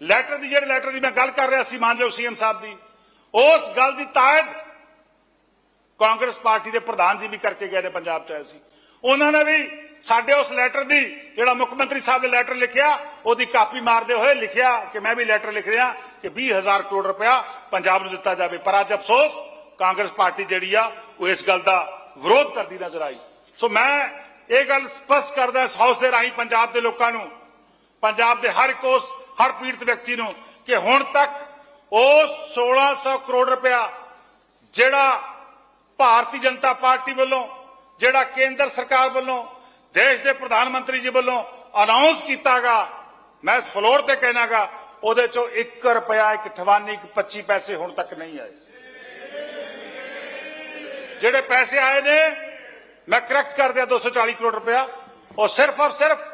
[SPEAKER 1] ਲੈਟਰ ਦੀ ਜਿਹੜੇ ਲੈਟਰ ਦੀ ਮੈਂ ਗੱਲ ਕਰ ਰਿਹਾ ਸੀ ਮਾਨਯੋਗ ਸੀਐਮ ਸਾਹਿਬ ਦੀ, ਉਸ ਗੱਲ ਦੀ ਤਾਇਦ ਕਾਂਗਰਸ ਪਾਰਟੀ ਦੇ ਪ੍ਰਧਾਨ ਜੀ ਵੀ ਕਰਕੇ ਗਏ ਨੇ ਪੰਜਾਬ ਚ ਆਏ ਸੀ। ਉਹਨਾਂ ਨੇ ਵੀ ਸਾਡੇ ਉਸ ਲੈਟਰ ਦੀ ਜਿਹੜਾ ਮੁੱਖ ਮੰਤਰੀ ਸਾਹਿਬ ਨੇ ਲੈਟਰ ਲਿਖਿਆ, ਉਹਦੀ ਕਾਪੀ ਮਾਰਦੇ ਹੋਏ ਲਿਖਿਆ ਕਿ ਮੈਂ ਵੀ ਲੈਟਰ ਲਿਖ ਰਿਹਾ ਕਿ 20000 ਕਰੋੜ ਰੁਪਇਆ ਪੰਜਾਬ ਨੂੰ ਦਿੱਤਾ ਜਾਵੇ। ਪਰ ਅੱਜ ਅਫਸੋਸ, ਕਾਂਗਰਸ ਪਾਰਟੀ ਜਿਹੜੀ ਆ, ਉਹ ਇਸ ਗੱਲ ਦਾ ਵਿਰੋਧ ਕਰਦੀ ਨਜ਼ਰ ਆਈ। ਸੋ ਮੈਂ ਇਹ ਗੱਲ ਸਪਸ਼ਟ ਕਰਦਾ ਇਸ ਹਾਊਸ ਦੇ ਰਾਹੀਂ ਪੰਜਾਬ ਦੇ ਲੋਕਾਂ ਨੂੰ, ਪੰਜਾਬ ਦੇ ਹਰ ਇੱਕ ਉਸ ਹਰ ਪੀੜਤ ਵਿਅਕਤੀ ਨੂੰ ਕਿ ਹੁਣ ਤੱਕ ਉਹ 1600 ਕਰੋੜ ਰੁਪਇਆ ਜਿਹੜਾ ਭਾਰਤੀ ਜਨਤਾ ਪਾਰਟੀ ਵੱਲੋਂ, ਜਿਹੜਾ ਕੇਂਦਰ ਸਰਕਾਰ ਵੱਲੋਂ, ਦੇਸ਼ ਦੇ ਪ੍ਰਧਾਨ ਮੰਤਰੀ ਜੀ ਵੱਲੋਂ ਅਨਾਉਂਸ ਕੀਤਾਗਾ, ਮੈਂ ਇਸ ਫਲੋਰ ਤੇ ਕਹਿਣਾਗਾ, ਉਹਦੇ ਚੋਂ 1 ਰੁਪਇਆ, ਇੱਕ ਠਵਾਨੀ, ਇੱਕ 25 ਪੈਸੇ ਹੁਣ ਤੱਕ ਨਹੀਂ ਆਏ। ਜਿਹੜੇ ਪੈਸੇ ਆਏ ਨੇ, ਮੈਂ ਕਰੈਕਟ ਕਰ ਦਿਆ 240 ਕਰੋੜ ਰੁਪਇਆ, ਉਹ ਸਿਰਫ ਔਰ ਸਿਰਫ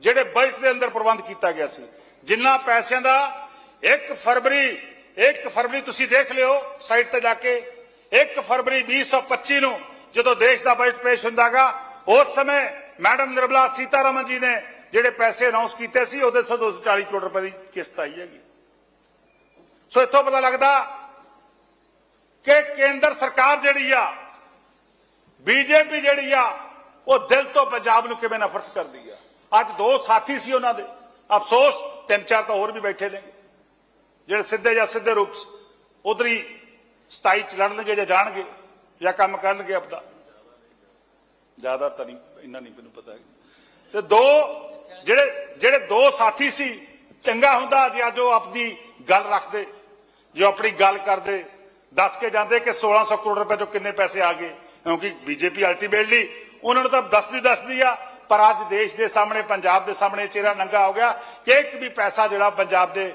[SPEAKER 1] ਜਿਹੜੇ ਬਜਟ ਦੇ ਅੰਦਰ ਪ੍ਰਬੰਧ ਕੀਤਾ ਗਿਆ ਸੀ। ਜਿੰਨਾ ਪੈਸਿਆਂ ਦਾ 1 ਫਰਵਰੀ 1 ਫਰਵਰੀ ਤੁਸੀਂ ਦੇਖ ਲਿਓ ਸਾਈਟ ਤੇ ਜਾ ਕੇ 1 ਫਰਵਰੀ 2025 ਨੂੰ ਜਦੋਂ ਦੇਸ਼ ਦਾ ਬਜਟ ਪੇਸ਼ ਹੁੰਦਾਗਾ, ਉਸ ਸਮੇਂ ਮੈਡਮ ਨਿਰਮਲਾ ਸੀਤਾਰਮਨ ਜੀ ਨੇ ਜਿਹੜੇ ਪੈਸੇ ਅਨਾਉਂਸ ਕੀਤੇ ਸੀ, ਉਹਦੇ 240 ਕਰੋੜ ਰੁਪਏ ਦੀ ਕਿਸ਼ਤ ਆਈ ਹੈਗੀ। ਸੋ ਇੱਥੋਂ ਪਤਾ ਲੱਗਦਾ ਕਿ ਕੇਂਦਰ ਸਰਕਾਰ ਜਿਹੜੀ ਆ, ਬੀਜੇਪੀ ਜਿਹੜੀ ਆ, ਉਹ ਦਿਲ ਤੋਂ ਪੰਜਾਬ ਨੂੰ ਕਿਵੇਂ ਨਫ਼ਰਤ ਕਰਦੀ ਆ। ਅੱਜ ਦੋ ਸਾਥੀ ਸੀ ਉਹਨਾਂ ਦੇ। ਅਫਸੋਸ ਤਿੰਨ ਚਾਰ ਤਾਂ ਹੋਰ ਵੀ ਬੈਠੇ ਨੇ। ਜਿਹੜੇ ਸਿੱਧੇ ਜਾਂ ਸਿੱਧੇ ਰੂਪ ਚ, ਉਧਰੀ 27 ਚ ਲੜਨਗੇ ਜਾਂ ਜਾਣਗੇ ਜਾਂ ਕੰਮ ਕਰਨਗੇ ਆਪਦਾ। ਜ਼ਿਆਦਾ ਤਾਂ ਨਹੀਂ, ਇੰਨਾ ਨਹੀਂ ਮੈਨੂੰ ਪਤਾ ਤੇ ਦੋ, ਜਿਹੜੇ ਜਿਹੜੇ ਦੋ ਸਾਥੀ ਸੀ, ਚੰਗਾ ਹੁੰਦਾ ਜੇ ਅੱਜ ਉਹ ਆਪਣੀ ਗੱਲ ਰੱਖਦੇ, ਜੋ ਆਪਣੀ ਗੱਲ ਕਰਦੇ, ਦੱਸ ਕੇ ਜਾਂਦੇ ਕਿ 1600 ਕਰੋੜ ਰੁਪਏ ਚੋਂ ਕਿੰਨੇ ਪੈਸੇ ਆ ਗਏ। ਕਿਉਂਕਿ ਬੀਜੇਪੀ ਅਲਟੀਮੇਟਲੀ ਉਹਨਾਂ ਨੂੰ ਤਾਂ ਦੱਸਦੀ ਦੱਸਦੀ ਆ ਪਰ ਅੱਜ ਦੇਸ਼ ਦੇ ਸਾਹਮਣੇ, ਪੰਜਾਬ ਦੇ ਸਾਹਮਣੇ ਚਿਹਰਾ ਨੰਗਾ ਹੋ ਗਿਆ ਕਿ ਇੱਕ ਵੀ ਪੈਸਾ ਜਿਹੜਾ ਪੰਜਾਬ ਦੇ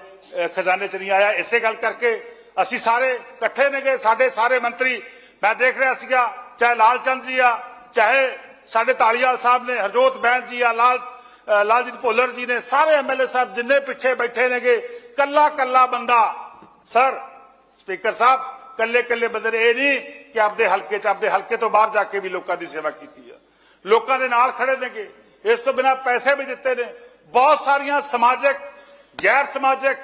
[SPEAKER 1] ਖਜ਼ਾਨੇ 'ਚ ਨਹੀਂ ਆਇਆ। ਇਸੇ ਗੱਲ ਕਰਕੇ ਅਸੀਂ ਸਾਰੇ ਇਕੱਠੇ ਨੇਗੇ ਸਾਡੇ ਸਾਰੇ ਮੰਤਰੀ, ਮੈਂ ਦੇਖ ਰਿਹਾ ਸੀਗਾ, ਚਾਹੇ ਲਾਲ ਚੰਦ ਜੀ ਆ, ਚਾਹੇ ਸਾਡੇ ਧਾਲੀਵਾਲ ਸਾਹਿਬ ਨੇ, ਹਰਜੋਤ ਬੈਂਸ ਜੀ ਆ, ਲਾਲ ਲਾਲਜੀਤ ਭੋਲਰ ਜੀ ਨੇ, ਸਾਰੇ ਐਮਐਲਏ ਸਾਹਿਬ ਜਿੰਨੇ ਪਿੱਛੇ ਬੈਠੇ ਨੇਗੇ ਕੱਲਾ ਕੱਲਾ ਬੰਦਾ, ਸਰ, ਸਪੀਕਰ ਸਾਹਿਬ, ਕੱਲੇ ਕੱਲੇ ਬੰਦੇ ਨੇ, ਇਹ ਨਹੀਂ ਕਿ ਆਪਦੇ ਹਲਕੇ ਚ, ਆਪਦੇ ਹਲਕੇ ਤੋਂ ਬਾਹਰ ਜਾ ਕੇ ਵੀ ਲੋਕਾਂ ਦੀ ਸੇਵਾ ਕੀਤੀ ਆ ਲੋਕਾਂ ਦੇ ਨਾਲ ਖੜੇ ਨੇਗੇ। ਇਸ ਤੋਂ ਬਿਨਾ ਪੈਸੇ ਵੀ ਦਿੱਤੇ ਨੇ। ਬਹੁਤ ਸਾਰੀਆਂ ਸਮਾਜਿਕ, ਗੈਰ ਸਮਾਜਿਕ,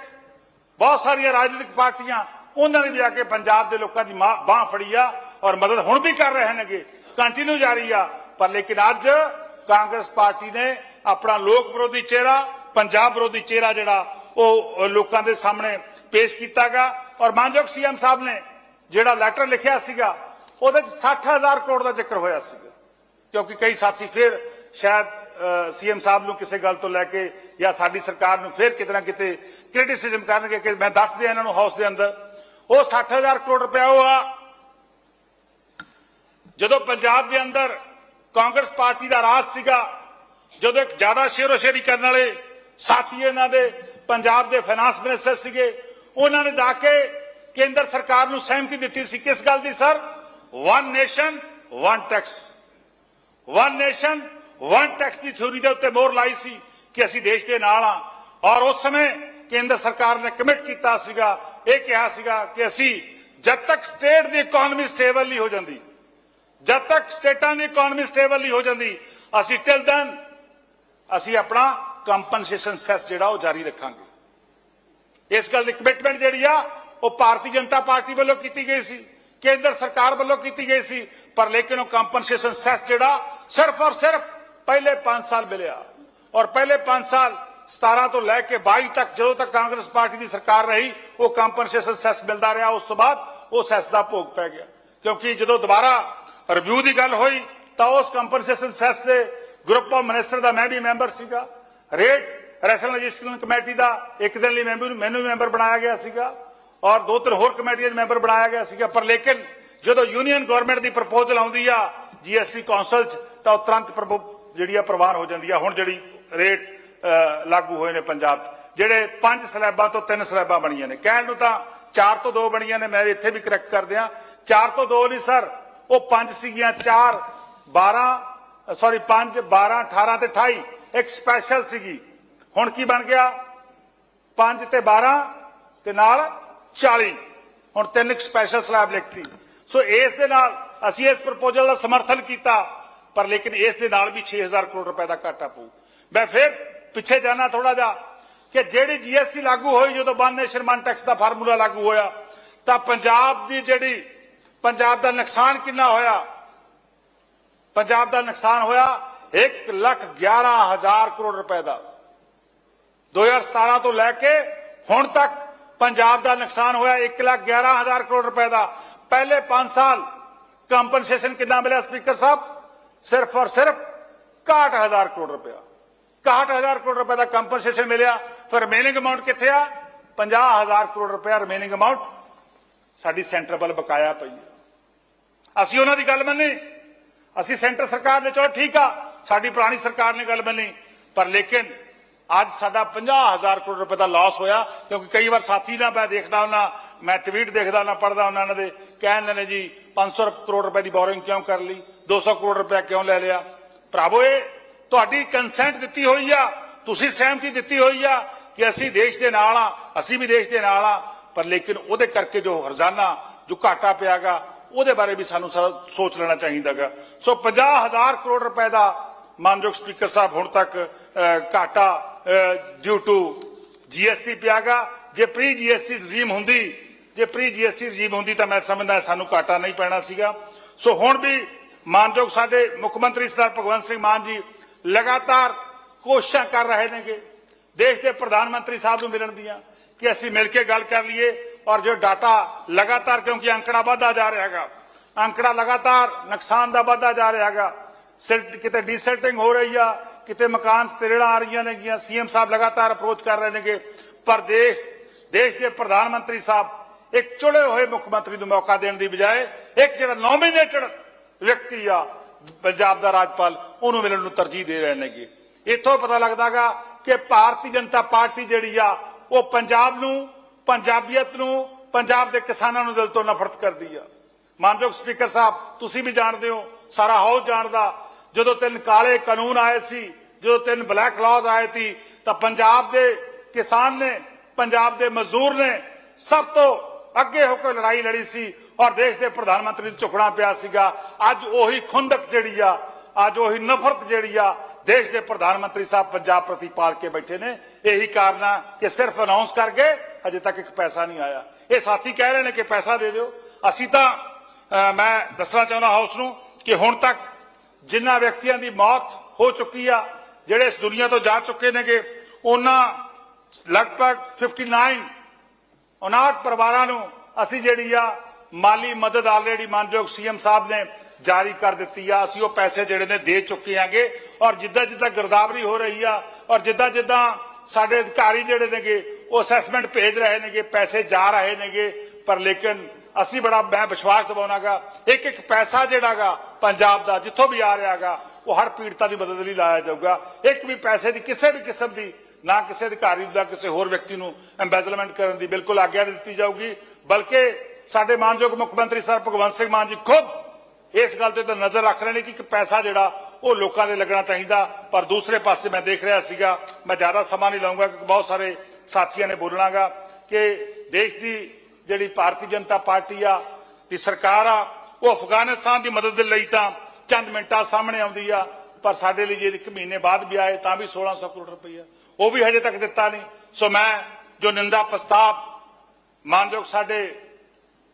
[SPEAKER 1] ਬਹੁਤ ਸਾਰੀਆਂ ਰਾਜਨੀਤਿਕ ਪਾਰਟੀਆਂ, ਉਹਨਾਂ ਨੇ ਵੀ ਆ ਕੇ ਪੰਜਾਬ ਦੇ ਲੋਕਾਂ ਦੀ ਬਾਹ ਫੜੀ ਆ ਔਰ ਮਦਦ ਹੁਣ ਵੀ ਕਰ ਰਹੇ ਨੇਗੇ। ਕੰਟੀਨਿਊ ਜਾਰੀ ਆ। ਪਰ ਲੇਕਿਨ ਅੱਜ ਕਾਂਗਰਸ ਪਾਰਟੀ ਨੇ ਆਪਣਾ ਲੋਕ ਵਿਰੋਧੀ ਚਿਹਰਾ, ਪੰਜਾਬ ਵਿਰੋਧੀ ਚਿਹਰਾ ਜਿਹੜਾ, ਉਹ ਲੋਕਾਂ ਦੇ ਸਾਹਮਣੇ ਪੇਸ਼ ਕੀਤਾਗਾ। ਔਰ ਮਾਨਯੋਗ ਸੀਐਮ ਸਾਹਿਬ ਨੇ ਜਿਹੜਾ ਲੈਟਰ ਲਿਖਿਆ ਸੀਗਾ, ਉਹਦੇ ਚ 60000 ਕਰੋੜ ਦਾ ਜ਼ਿਕਰ ਹੋਇਆ ਸੀਗਾ। ਕਿਉਂਕਿ ਕਈ ਸਾਥੀ ਫਿਰ ਸ਼ਾਇਦ ਸੀਐਮ ਸਾਹਿਬ ਨੂੰ ਕਿਸੇ ਗੱਲ ਤੋਂ ਲੈ ਕੇ ਜਾਂ ਸਾਡੀ ਸਰਕਾਰ ਨੂੰ ਫਿਰ ਕਿਤੇ ਨਾ ਕਿਤੇ ਕ੍ਰਿਟਿਸਿਜ਼ਮ ਕਰਨਗੇ ਕਿ ਮੈਂ ਦੱਸ ਦਿਆਂ ਇਹਨਾਂ ਨੂੰ ਹਾਊਸ ਦੇ ਅੰਦਰ। ਉਹ 60000 ਕਰੋੜ ਰੁਪਇਆ ਉਹ ਆ। ਜਦੋਂ ਪੰਜਾਬ ਦੇ ਅੰਦਰ ਕਾਂਗਰਸ ਪਾਰਟੀ ਦਾ ਰਾਜ ਸੀਗਾ, ਜਦੋਂ ਇੱਕ ਜ਼ਿਆਦਾ ਸ਼ੇਰੋ ਸ਼ੇਰੀ ਕਰਨ ਵਾਲੇ ਸਾਥੀ ਇਹਨਾਂ ਦੇ ਪੰਜਾਬ ਦੇ ਫਾਈਨਾਂਸ ਮਿਨਿਸਟਰ ਸੀਗੇ, ਉਹਨਾਂ ਨੇ ਜਾ ਕੇ ਕੇਂਦਰ ਸਰਕਾਰ ਨੂੰ ਸਹਿਮਤੀ ਦਿੱਤੀ ਸੀ। ਕਿਸ ਗੱਲ ਦੀ, sir? One nation one tax one nation one tax ਦੀ ਥਿਊਰੀ ਦੇ ਉੱਤੇ ਮੋਹਰ ਲਾਈ ਸੀ ਕਿ ਅਸੀਂ ਦੇਸ਼ ਦੇ ਨਾਲ ਆ ਔਰ ਉਸ ਸਮੇਂ ਕੇਂਦਰ ਸਰਕਾਰ ਨੇ ਕਮਿਟ ਕੀਤਾ ਸੀਗਾ, ਇਹ ਕਿਹਾ ਸੀਗਾ ਕਿ ਅਸੀਂ ਜਦ ਤੱਕ ਸਟੇਟ ਦੀ ਇਕਨੋਮੀ ਸਟੇਬਲ ਨਹੀਂ ਹੋ ਜਾਂਦੀ, ਜਦ ਤੱਕ ਸਟੇਟਾਂ ਦੀ ਇਕਨੋਮੀ ਸਟੇਬਲ ਨਹੀਂ ਹੋ ਜਾਂਦੀ, ਅਸੀਂ ਟਿਲ ਦੈਨ ਅਸੀਂ ਆਪਣਾ ਕੰਪਨਸੇਸ਼ਨ ਸੈਸ ਜਿਹੜਾ ਉਹ ਜਾਰੀ ਰੱਖਾਂਗੇ। ਇਸ ਗੱਲ ਦੀ ਕਮਿਟਮੈਂਟ ਜਿਹੜੀ ਆ, ਉਹ ਭਾਰਤੀ ਜਨਤਾ ਪਾਰਟੀ ਵੱਲੋਂ ਕੀਤੀ ਗਈ ਸੀ। ਕੇਂਦਰ ਸਰਕਾਰ ਵੱਲੋਂ ਕੀਤੀ ਗਈ ਸੀ, ਪਰ ਲੇਕਿਨ ਉਹ ਕੰਪਨਸੇਸ਼ਨ ਸੈਸ ਜਿਹੜਾ ਸਿਰਫ ਔਰ ਸਿਰਫ ਪਹਿਲੇ 5 ਸਾਲ ਮਿਲਿਆ। ਔਰ ਪਹਿਲੇ 5 ਸਾਲ 17 ਤੋਂ ਲੈ ਕੇ 22 ਤੱਕ, ਜਦੋਂ ਤੱਕ ਕਾਂਗਰਸ ਪਾਰਟੀ ਦੀ ਸਰਕਾਰ ਰਹੀ, ਉਹ ਕੰਪਨਸੇਸ਼ਨ ਸੈਸ ਮਿਲਦਾ ਰਿਹਾ। ਉਸ ਤੋਂ ਬਾਅਦ ਉਹ ਸੈਸ ਦਾ ਭੋਗ ਪੈ ਗਿਆ। ਕਿਉਂਕਿ ਜਦੋਂ ਦੁਬਾਰਾ ਰਿਵਿਊ ਦੀ ਗੱਲ ਹੋਈ, ਤਾਂ ਉਸ ਕੰਪਨਸੇਸ਼ਨ ਸੈਸ ਦੇ ਗਰੁੱਪ ਆਫ ਮਿਨਿਸਟਰ ਦਾ ਮੈਂ ਵੀ ਮੈਂਬਰ ਸੀਗਾ। ਰੇਟ ਰੈਸ਼ਨਲਾਈਜੇਸ਼ਨ ਕਮੇਟੀ ਦਾ ਇੱਕ ਦਿਨ ਲਈ ਮੈਂਬਰ ਮੈਨੂੰ ਵੀ ਮੈਂਬਰ ਬਣਾਇਆ ਗਿਆ ਸੀਗਾ। ਔਰ ਦੋ ਤਿੰਨ ਹੋਰ ਕਮੇਟੀਆਂ ਦੇ ਮੈਂਬਰ ਬਣਾਇਆ ਗਿਆ ਸੀਗਾ, ਪਰ ਲੇਕਿਨ ਜਦੋਂ ਯੂਨੀਅਨ ਗਵਰਨਮੈਂਟ ਦੀ ਪ੍ਰਪੋਜ਼ਲ ਆਉਂਦੀ ਆ ਜੀਐਸਟੀ ਕੌਂਸਲ 'ਚ, ਤਾਂ ਉਹ ਤੁਰੰਤ ਜਿਹੜੀ ਆ ਪ੍ਰਵਾਨ ਹੋ ਜਾਂਦੀ ਆ। ਹੁਣ ਜਿਹੜੀ ਰੇਟ ਲਾਗੂ ਹੋਏ ਨੇ ਪੰਜਾਬ 'ਚ, ਜਿਹੜੇ ਪੰਜ ਸਲੈਬਾਂ ਤੋਂ ਤਿੰਨ ਸਲੈਬਾਂ ਬਣੀਆਂ ਨੇ। ਕਹਿਣ ਨੂੰ ਤਾਂ ਚਾਰ ਤੋਂ ਦੋ ਬਣੀਆਂ ਨੇ, ਮੈਂ ਇੱਥੇ ਵੀ ਕਰੈਕਟ ਕਰ ਦਿਆਂ। ਚਾਰ ਤੋਂ ਦੋ ਨਹੀਂ ਸਰ, ਉਹ ਪੰਜ ਸੀਗੀਆਂ, ਚਾਰ 12 ਸੌਰੀ 5 12 18 ਤੇ 28 ਇੱਕ ਸਪੈਸ਼ਲ ਸੀਗੀ। ਹੁਣ ਕੀ ਬਣ ਗਿਆ? 5 ਤੇ 12 ਤੇ ਨਾਲ 40 ਹੁਣ ਤਿੰਨ ਇੱਕ ਸਪੈਸ਼ਲ ਸਲੈਬ ਲਿਖਤੀ ਸੋ ਇਸ ਦੇ ਨਾਲ ਅਸੀਂ ਇਸ ਪ੍ਰਪੋਜ਼ਲ ਦਾ ਸਮਰਥਨ ਕੀਤਾ ਪਰ ਲੇਕਿਨ ਇਸ ਦੇ ਨਾਲ ਵੀ 6000 ਕਰੋੜ ਰੁਪਏ ਦਾ ਘਾਟਾ ਪਊ ਮੈਂ ਫਿਰ ਪਿੱਛੇ ਜਾਣਾ ਥੋੜਾ ਜਿਹਾ ਕਿ ਜਿਹੜੀ ਜੀਐਸਟੀ ਲਾਗੂ ਹੋਈ ਜਦੋਂ ਵਨ ਨੇਸ਼ਨ ਵਨ ਟੈਕਸ ਦਾ ਫਾਰਮੂਲਾ ਲਾਗੂ ਹੋਇਆ ਤਾਂ ਪੰਜਾਬ ਦੀ ਜਿਹੜੀ ਪੰਜਾਬ ਦਾ ਨੁਕਸਾਨ ਕਿੰਨਾ ਹੋਇਆ ਪੰਜਾਬ ਦਾ ਨੁਕਸਾਨ ਹੋਇਆ 1 ਲੱਖ 11 ਹਜ਼ਾਰ ਕਰੋੜ ਰੁਪਏ ਦਾ 2017 ਤੋਂ ਲੈ ਕੇ ਹੁਣ ਤੱਕ ਪੰਜਾਬ ਦਾ ਨੁਕਸਾਨ ਹੋਇਆ 1 ਲੱਖ 11 ਹਜ਼ਾਰ ਕਰੋੜ ਰੁਪਏ ਦਾ ਪਹਿਲੇ 5 ਸਾਲ ਕੰਪਨਸੇਸ਼ਨ ਕਿੰਨਾ ਮਿਲਿਆ ਸਪੀਕਰ ਸਾਹਿਬ ਸਿਰਫ ਔਰ ਸਿਰਫ 61000 ਕਰੋੜ ਰੁਪਇਆ 61000 ਕਰੋੜ ਰੁਪਏ ਦਾ ਕੰਪਨਸੇਸ਼ਨ ਮਿਲਿਆ ਫਿਰ ਰਿਮੇਨਿੰਗ ਅਮਾਉਂਟ ਕਿੱਥੇ ਆ 50000 ਕਰੋੜ ਰੁਪਇਆ ਰਿਮੇਨਿੰਗ ਅਮਾਉਂਟ ਸਾਡੀ ਸੈਂਟਰ ਵੱਲ ਬਕਾਇਆ ਪਈ ਹੈ ਅਸੀਂ ਉਹਨਾਂ ਦੀ ਗੱਲ ਮੰਨੀ ਅਸੀਂ ਸੈਂਟਰ ਸਰਕਾਰ ਨੇ ਚਲੋ ਠੀਕ ਆ ਸਾਡੀ ਪੁਰਾਣੀ ਸਰਕਾਰ ਨੇ ਗੱਲ ਮੰਨੀ ਪਰ ਲੇਕਿਨ ਅੱਜ ਸਾਡਾ 50000 ਕਰੋੜ ਰੁਪਏ ਦਾ ਲਾਸ ਹੋਇਆ, ਕਿਉਂਕਿ ਕਈ ਵਾਰ ਸਾਥੀ ਨਾਲ ਮੈਂ ਦੇਖਦਾ ਹੁੰਦਾ ਮੈਂ ਟਵੀਟ ਦੇਖਦਾ ਹੁੰਦਾ ਪੜਦਾ ਉਹਨਾਂ ਦੇ ਕਹਿੰਦੇ ਨੇ ਜੀ 500 ਕਰੋੜ ਰੁਪਏ ਦੀ ਬੋਰਿੰਗ ਕਿਉਂ ਕਰ ਲਈ 200 ਕਰੋੜ ਰੁਪਏ ਕਿਉਂ ਲੈ ਲਿਆ? ਭਰਾਵੋ, ਇਹ ਤੁਹਾਡੀ ਕੰਸੈਂਟ ਦਿੱਤੀ ਹੋਈ ਆ, ਤੁਸੀਂ ਸਹਿਮਤੀ ਦਿੱਤੀ ਹੋਈ ਆ ਕਿ ਅਸੀਂ ਦੇਸ਼ ਦੇ ਨਾਲ ਆ, ਅਸੀਂ ਵੀ ਦੇਸ਼ ਦੇ ਨਾਲ ਆ, ਪਰ ਲੇਕਿਨ ਉਹਦੇ ਕਰਕੇ ਜੋ ਰੋਜ਼ਾਨਾ ਜੋ ਘਾਟਾ ਪਿਆਗਾ, ਉਹਦੇ ਬਾਰੇ ਵੀ ਸਾਨੂੰ ਸੋਚ ਲੈਣਾ ਚਾਹੀਦਾਗਾ। ਸੋ 50000 ਕਰੋੜ ਰੁਪਏ ਦਾ, ਮਾਨਯੋਗ ਸਪੀਕਰ ਸਾਹਿਬ ਹੁਣ ਤੱਕ ਘਾਟਾ ਡਿਊ ਟੂ ਜੀਐਸਟੀ ਪਿਆਗਾ। ਜੇ ਪ੍ਰੀ ਜੀਐਸਟੀ ਰਜੀਮ ਹੁੰਦੀ, ਜੇ ਪ੍ਰੀ ਜੀਐਸਟੀ ਰਜੀਮ ਹੁੰਦੀ ਤਾਂ ਮੈਂ ਸਮਝਦਾ ਸਾਨੂੰ ਘਾਟਾ ਨਹੀਂ ਪੈਣਾ ਸੀਗਾ। ਸੋ ਹੁਣ ਵੀ ਮਾਨਯੋਗ ਸਾਡੇ ਮੁੱਖ ਮੰਤਰੀ ਸਰਦਾਰ ਭਗਵੰਤ ਸਿੰਘ ਮਾਨ ਜੀ ਲਗਾਤਾਰ ਕੋਸ਼ਿਸ਼ਾਂ ਕਰ ਰਹੇ ਨੇਗੇ। ਦੇਸ਼ ਦੇ ਪ੍ਰਧਾਨ ਮੰਤਰੀ ਸਾਹਿਬ ਨੂੰ ਮਿਲਣ ਦੀਆਂ ਕਿ ਅਸੀਂ ਮਿਲ ਕੇ ਗੱਲ ਕਰ ਲਈਏ ਔਰ ਜੋ ਡਾਟਾ ਲਗਾਤਾਰ ਕਿਉਂਕਿ ਅੰਕੜਾ ਵਧਦਾ ਜਾ ਰਿਹਾ ਹੈਗਾ। ਅੰਕੜਾ ਲਗਾਤਾਰ ਨੁਕਸਾਨ ਦਾ ਵਧਦਾ ਜਾ ਰਿਹਾ ਹੈਗਾ। ਕਿਤੇ ਡੀਸੈਲਟਿੰਗ ਹੋ ਰਹੀ ਆ ਕਿਤੇ ਮਕਾਨ ਤਰੇੜਾਂ ਆ ਰਹੀਆਂ ਨੇਗੀਆਂ ਸੀਐਮ ਸਾਹਿਬ ਲਗਾਤਾਰ ਅਪਰੋਚ ਕਰ ਰਹੇ ਨੇਗੇ। ਪਰ ਦੇਸ਼ ਦੇਸ਼ ਦੇ ਪ੍ਰਧਾਨ ਮੰਤਰੀ ਸਾਹਿਬ ਇੱਕ ਚੁਣੇ ਹੋਏ ਮੁੱਖ ਮੰਤਰੀ ਨੂੰ ਮੌਕਾ ਦੇਣ ਦੀ ਬਜਾਏ ਇੱਕ ਜਿਹੜਾ ਨੋਮੀਨੇਟਡ ਵਿਅਕਤੀ ਆ, ਪੰਜਾਬ ਦਾ ਰਾਜਪਾਲ, ਉਹਨੂੰ ਮਿਲਣ ਨੂੰ ਤਰਜੀਹ ਦੇ ਰਹੇ ਨੇਗੇ। ਇੱਥੋਂ ਪਤਾ ਲੱਗਦਾਗਾ ਕਿ ਭਾਰਤੀ ਜਨਤਾ ਪਾਰਟੀ ਜਿਹੜੀ ਆ, ਉਹ ਪੰਜਾਬ ਨੂੰ, ਪੰਜਾਬੀਅਤ ਨੂੰ, ਪੰਜਾਬ ਦੇ ਕਿਸਾਨਾਂ ਨੂੰ ਦਿਲ ਤੋਂ ਨਫ਼ਰਤ ਕਰਦੀ ਆ। ਮਾਨਯੋਗ ਸਪੀਕਰ ਸਾਹਿਬ, ਤੁਸੀਂ ਵੀ ਜਾਣਦੇ ਹੋ, ਸਾਰਾ ਹਾਊਸ ਜਾਣਦਾ ਜਦੋਂ ਤਿੰਨ ਕਾਲੇ ਕਾਨੂੰਨ ਆਏ ਸੀ, ਜਦੋਂ ਤਿੰਨ ਬਲੈਕ ਲਾਜ਼ ਆਏ ਸੀ, ਤਾਂ ਪੰਜਾਬ ਦੇ ਕਿਸਾਨ ਨੇ, ਪੰਜਾਬ ਦੇ ਮਜ਼ਦੂਰ ਨੇ ਸਭ ਤੋਂ ਅੱਗੇ ਹੋ ਕੇ ਲੜਾਈ ਲੜੀ ਸੀ ਔਰ ਦੇਸ਼ ਦੇ ਪ੍ਰਧਾਨ ਮੰਤਰੀ ਨੂੰ ਝੁਕਣਾ ਪਿਆ ਸੀਗਾ। ਅੱਜ ਉਹੀ ਖੁੰਦਕ ਜਿਹੜੀ ਆ, ਅੱਜ ਉਹੀ ਨਫ਼ਰਤ ਜਿਹੜੀ ਆ ਦੇਸ਼ ਦੇ ਪ੍ਰਧਾਨ ਮੰਤਰੀ ਸਾਹਿਬ ਪੰਜਾਬ ਪ੍ਰਤੀ ਪਾਲ ਕੇ ਬੈਠੇ ਨੇ। ਇਹੀ ਕਾਰਨ ਆ ਕਿ ਸਿਰਫ ਅਨਾਉਂਸ ਕਰਕੇ ਗਏ ਅਜੇ ਤੱਕ ਇੱਕ ਪੈਸਾ ਨਹੀਂ ਆਇਆ। ਇਹ ਸਾਥੀ ਕਹਿ ਰਹੇ ਨੇ ਕਿ ਪੈਸਾ ਦੇ ਦਿਓ। ਅਸੀਂ ਤਾਂ ਮੈਂ ਦੱਸਣਾ ਚਾਹੁੰਦਾ ਹਾਊਸ ਨੂੰ ਕਿ ਹੁਣ ਤੱਕ ਜਿਨ੍ਹਾਂ ਵਿਅਕਤੀਆਂ ਦੀ ਮੌਤ ਹੋ ਚੁੱਕੀ ਆ, ਜਿਹੜੇ ਇਸ ਦੁਨੀਆ ਤੋਂ ਜਾ ਚੁੱਕੇ ਨੇਗੇ, ਉਹਨਾਂ ਲਗਭਗ 59 59 ਪਰਿਵਾਰਾਂ ਨੂੰ ਅਸੀਂ ਜਿਹੜੀ ਆ ਮਾਲੀ ਮਦਦ ਆਲਰੇਡੀ ਮਾਨਯੋਗ ਸੀਐਮ ਸਾਹਿਬ ਨੇ ਜਾਰੀ ਕਰ ਦਿੱਤੀ ਆ। ਅਸੀਂ ਉਹ ਪੈਸੇ ਜਿਹੜੇ ਨੇ ਦੇ ਚੁੱਕੇ ਆਂਗੇ ਔਰ ਜਿੱਦਾਂ ਜਿੱਦਾਂ ਗਿਰਦਾਵਰੀ ਹੋ ਰਹੀ ਆ ਔਰ ਜਿੱਦਾਂ ਜਿੱਦਾਂ ਸਾਡੇ ਅਧਿਕਾਰੀ ਜਿਹੜੇ ਨੇਗੇ, ਉਹ ਅਸੈਸਮੈਂਟ ਭੇਜ ਰਹੇ ਨੇਗੇ, ਪੈਸੇ ਜਾ ਰਹੇ ਨੇਗੇ, ਪਰ ਲੇਕਿਨ ਅਸੀਂ ਬੜਾ, ਮੈਂ ਵਿਸ਼ਵਾਸ ਦਿਵਾਉਣਾਗਾ ਇੱਕ ਇੱਕ ਪੈਸਾ ਜਿਹੜਾਗਾ ਪੰਜਾਬ ਦਾ, ਜਿੱਥੋਂ ਵੀ ਆ ਰਿਹਾਗਾ, ਉਹ ਹਰ ਪੀੜਤਾ ਦੀ ਮਦਦ ਲਈ ਲਾਇਆ ਜਾਊਗਾ। ਇੱਕ ਵੀ ਪੈਸੇ ਦੀ ਕਿਸੇ ਵੀ ਕਿਸਮ ਦੀ, ਨਾ ਕਿਸੇ ਅਧਿਕਾਰੀ ਦਾ ਕਿਸੇ ਹੋਰ ਵਿਅਕਤੀ ਨੂੰ ਐਮਬੈਜ਼ਲਮੈਂਟ ਕਰਨ ਦੀ ਬਿਲਕੁਲ ਆਗਿਆ ਨਹੀਂ ਦਿੱਤੀ ਜਾਊਗੀ। ਬਲਕਿ ਸਾਡੇ ਮਾਨਯੋਗ ਮੁੱਖ ਮੰਤਰੀ ਸਰ ਭਗਵੰਤ ਸਿੰਘ ਮਾਨ ਜੀ ਖੁਦ ਇਸ ਗੱਲ ਤੇ ਤਾਂ ਨਜ਼ਰ ਰੱਖ ਰਹੇ ਨੇ ਕਿ ਇੱਕ ਪੈਸਾ ਜਿਹੜਾ, ਉਹ ਲੋਕਾਂ ਦੇ ਲੱਗਣਾ ਚਾਹੀਦਾ। ਪਰ ਦੂਸਰੇ ਪਾਸੇ ਮੈਂ ਦੇਖ ਰਿਹਾ ਸੀਗਾ, ਮੈਂ ਜ਼ਿਆਦਾ ਸਮਾਂ ਨਹੀਂ ਲਾਉਂਗਾ ਕਿ ਬਹੁਤ ਸਾਰੇ ਸਾਥੀਆਂ ਨੇ ਬੋਲਣਾਗਾ ਕਿ ਦੇਸ਼ ਦੀ ਜਿਹੜੀ ਭਾਰਤੀ ਜਨਤਾ ਪਾਰਟੀ ਆ, ਦੀ ਸਰਕਾਰ ਆ, ਉਹ ਅਫਗਾਨਿਸਤਾਨ ਦੀ ਮਦਦ ਲਈ ਤਾਂ ਚੰਦ ਮਿੰਟਾਂ ਸਾਹਮਣੇ ਆਉਂਦੀ ਆ, ਪਰ ਸਾਡੇ ਲਈ ਜੇ ਇੱਕ ਮਹੀਨੇ ਬਾਅਦ ਵੀ ਆਏ ਤਾਂ ਵੀ 1600 ਕਰੋੜ ਰੁਪਈਆ। ਉਹ ਵੀ ਹਜੇ ਤੱਕ ਦਿੱਤਾ ਨਹੀਂ। ਸੋ ਮੈਂ ਜੋ ਨਿੰਦਾ ਪ੍ਰਸਤਾਵ ਮਾਨਯੋਗ ਸਾਡੇ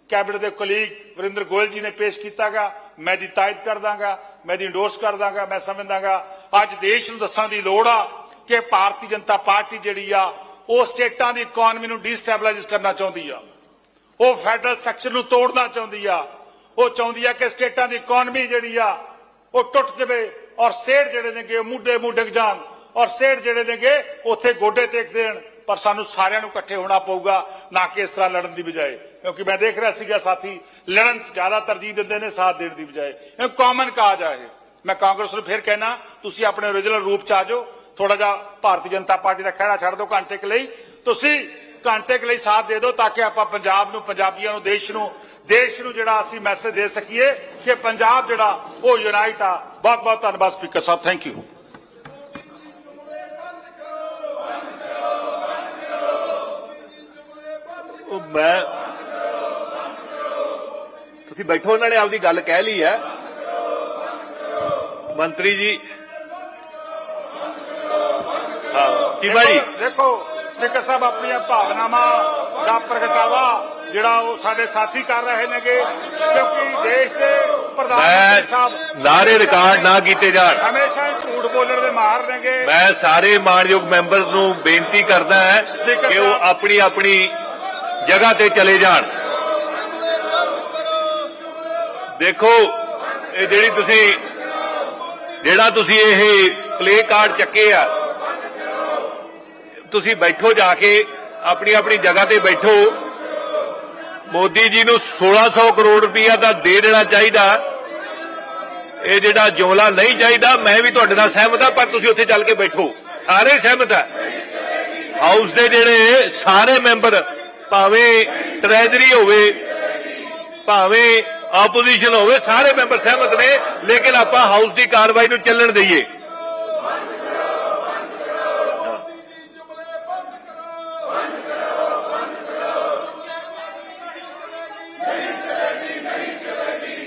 [SPEAKER 1] ਕੈਬਨਿਟ ਦੇ ਕਲੀਗ ਵਰਿੰਦਰ ਗੋਇਲ ਜੀ ਨੇ ਪੇਸ਼ ਕੀਤਾਗਾ, ਮੈਂ ਦੀ ਤਾਇਦ ਕਰ ਦਾਂਗਾ, ਮੈਂ ਦੀ ਇੰਡੋਰਸ ਕਰ ਦਾਂਗਾ, ਮੈਂ ਸਮਝਦਾਗਾ। ਅੱਜ ਦੇਸ਼ ਨੂੰ ਦੱਸਣ ਦੀ ਲੋੜ ਆ ਕਿ ਭਾਰਤੀ ਜਨਤਾ ਪਾਰਟੀ ਜਿਹੜੀ ਆ, ਉਹ ਸਟੇਟਾਂ ਦੀ ਇਕਨੋਮੀ ਨੂੰ ਡੀਸਟੈਬਲਾਈਜ਼ ਕਰਨਾ ਚਾਹੁੰਦੀ ਆ। ਉਹ ਫੈਡਰਲ ਸਟਰਕਚਰ ਨੂੰ ਤੋੜਨਾ ਚਾਹੁੰਦੀ ਆ। ਉਹ ਚਾਹੁੰਦੀ ਆ ਕਿ ਸਟੇਟਾਂ ਦੀ ਇਕਨੋਮੀ ਜਿਹੜੀ ਆ, ਉਹ ਟੁੱਟ ਜਾਵੇ ਔਰ ਸਟੇਟ ਜਿਹੜੇ ਨੇਗੇ ਉਹ ਮੁੱਢੇ ਮੁੱਢੇ ਜਾਣ ਔਰ ਸਟੇਟ ਜਿਹੜੇ ਨੇਗੇ ਉੱਥੇ ਗੋਡੇ ਟੇਕ ਦੇਣ। ਪਰ ਸਾਨੂੰ ਸਾਰਿਆਂ ਨੂੰ ਇਕੱਠੇ ਹੋਣਾ ਪਊਗਾ, ਨਾ ਕਿ ਇਸ ਤਰ੍ਹਾਂ ਲੜਨ ਦੀ ਬਜਾਏ। ਕਿਉਂਕਿ ਮੈਂ ਦੇਖ ਰਿਹਾ ਸੀਗਾ ਸਾਥੀ, ਲੜਨ ਜ਼ਿਆਦਾ ਤਰਜੀਹ ਦਿੰਦੇ ਨੇ ਸਾਥ ਦੇਣ ਦੀ ਬਜਾਏ। ਇਹ ਕਾਮਨ ਕਾਜ ਆ ਇਹ। ਮੈਂ ਕਾਂਗਰਸ ਨੂੰ ਫਿਰ ਕਹਿਣਾ, ਤੁਸੀਂ ਆਪਣੇ ਓਰੀਜਨਲ ਰੂਪ 'ਚ ਆ ਜਾਓ। ਥੋੜਾ ਜਿਹਾ ਭਾਰਤੀ ਜਨਤਾ ਪਾਰਟੀ ਦਾ ਖਹਿੜਾ ਛੱਡ ਦਿਓ ਘੰਟੇ ਕੁ ਲਈ। ਤੁਸੀਂ ਘੰਟੇ ਕੁ ਲਈ ਸਾਥ ਦੇ ਦਿਓ ਤਾਂ ਕਿ ਆਪਾਂ ਪੰਜਾਬ ਨੂੰ ਪੰਜਾਬੀਆਂ ਨੂੰ ਦੇਸ਼ ਨੂੰ ਦੇਸ਼ ਨੂੰ ਜਿਹੜਾ ਅਸੀਂ ਮੈਸੇਜ ਦੇ ਸਕੀਏ ਕਿ ਪੰਜਾਬ ਜਿਹੜਾ ਉਹ ਯੂਨਾਈਟ ਆ। ਬਹੁਤ ਬਹੁਤ ਧੰਨਵਾਦ ਸਪੀਕਰ ਸਾਹਿਬ ਥੈਂਕ ਯੂ
[SPEAKER 3] ਮੈਂ ਤੁਸੀਂ ਬੈਠੋ ਉਹਨਾਂ ਨੇ ਆਪਦੀ ਗੱਲ ਕਹਿ ਲਈ ਹੈ।
[SPEAKER 2] ਮੰਤਰੀ ਜੀ। ਹਾਂ ਜੀ
[SPEAKER 1] ਦੇਖੋ- ਦੇਖੋ। ਸਪੀਕਰ ਸਾਹਿਬ ਆਪਣੀਆਂ ਭਾਵਨਾਵਾਂ ਦਾ ਪ੍ਰਗਟਾਵਾ ਜਿਹੜਾ ਉਹ ਸਾਡੇ ਸਾਥੀ ਕਰ ਰਹੇ ਨੇਗੇ ਕਿਉਂਕਿ ਦੇਸ਼ ਦੇ ਪ੍ਰਧਾਨ ਸਾਹਿਬ
[SPEAKER 2] ਨਾਰੇ ਰਿਕਾਰਡ ਨਾ ਕੀਤੇ ਜਾਣ।
[SPEAKER 1] ਹਮੇਸ਼ਾ ਹੀ ਝੂਠ ਬੋਲਣ ਦੇ ਮਾਹਰ ਨੇਗੇ।
[SPEAKER 2] ਮੈਂ ਸਾਰੇ ਮਾਨਯੋਗ ਮੈਂਬਰ ਨੂੰ ਬੇਨਤੀ ਕਰਦਾ ਹੈ ਕਿ ਉਹ। ਆਪਣੀ ਆਪਣੀ ਜਗ੍ਹਾ ਤੇ ਚਲੇ ਜਾਣ। ਦੇਖੋ ਇਹ ਜਿਹੜੀ ਤੁਸੀਂ ਜਿਹੜਾ ਤੁਸੀਂ ਇਹ ਪਲੇ ਕਾਰਡ ਚੱਕੇ ਆ ਤੁਸੀਂ ਬੈਠੋ ਜਾ ਕੇ, ਆਪਣੀ ਆਪਣੀ ਜਗ੍ਹਾ ਤੇ ਬੈਠੋ। ਮੋਦੀ ਜੀ ਨੂੰ 1600 ਕਰੋੜ ਰੁਪਇਆ ਦਾ ਦੇ ਦੇਣਾ ਚਾਹੀਦਾ। ਇਹ ਜਿਹੜਾ ਜੁਮਲਾ ਨਹੀਂ ਚਾਹੀਦਾ, ਮੈਂ ਵੀ ਤੁਹਾਡੇ ਨਾਲ ਸਹਿਮਤ ਹਾਂ, ਪਰ ਤੁਸੀਂ ਉੱਥੇ ਚੱਲ ਕੇ ਬੈਠੋ। ਸਾਰੇ ਸਹਿਮਤ ਆ। ਹਾਊਸ ਦੇ ਜਿਹੜੇ ਸਾਰੇ ਮੈਂਬਰ, ਭਾਵੇਂ ਟ੍ਰੈਜਰੀ ਹੋਵੇ, ਭਾਵੇਂ ਆਪੋਜੀਸ਼ਨ ਹੋਵੇ, ਸਾਰੇ ਮੈਂਬਰ ਸਹਿਮਤ ਨੇ, ਲੇਕਿਨ ਆਪਾਂ ਹਾਊਸ ਦੀ ਕਾਰਵਾਈ ਨੂੰ ਚੱਲਣ ਦਈਏ।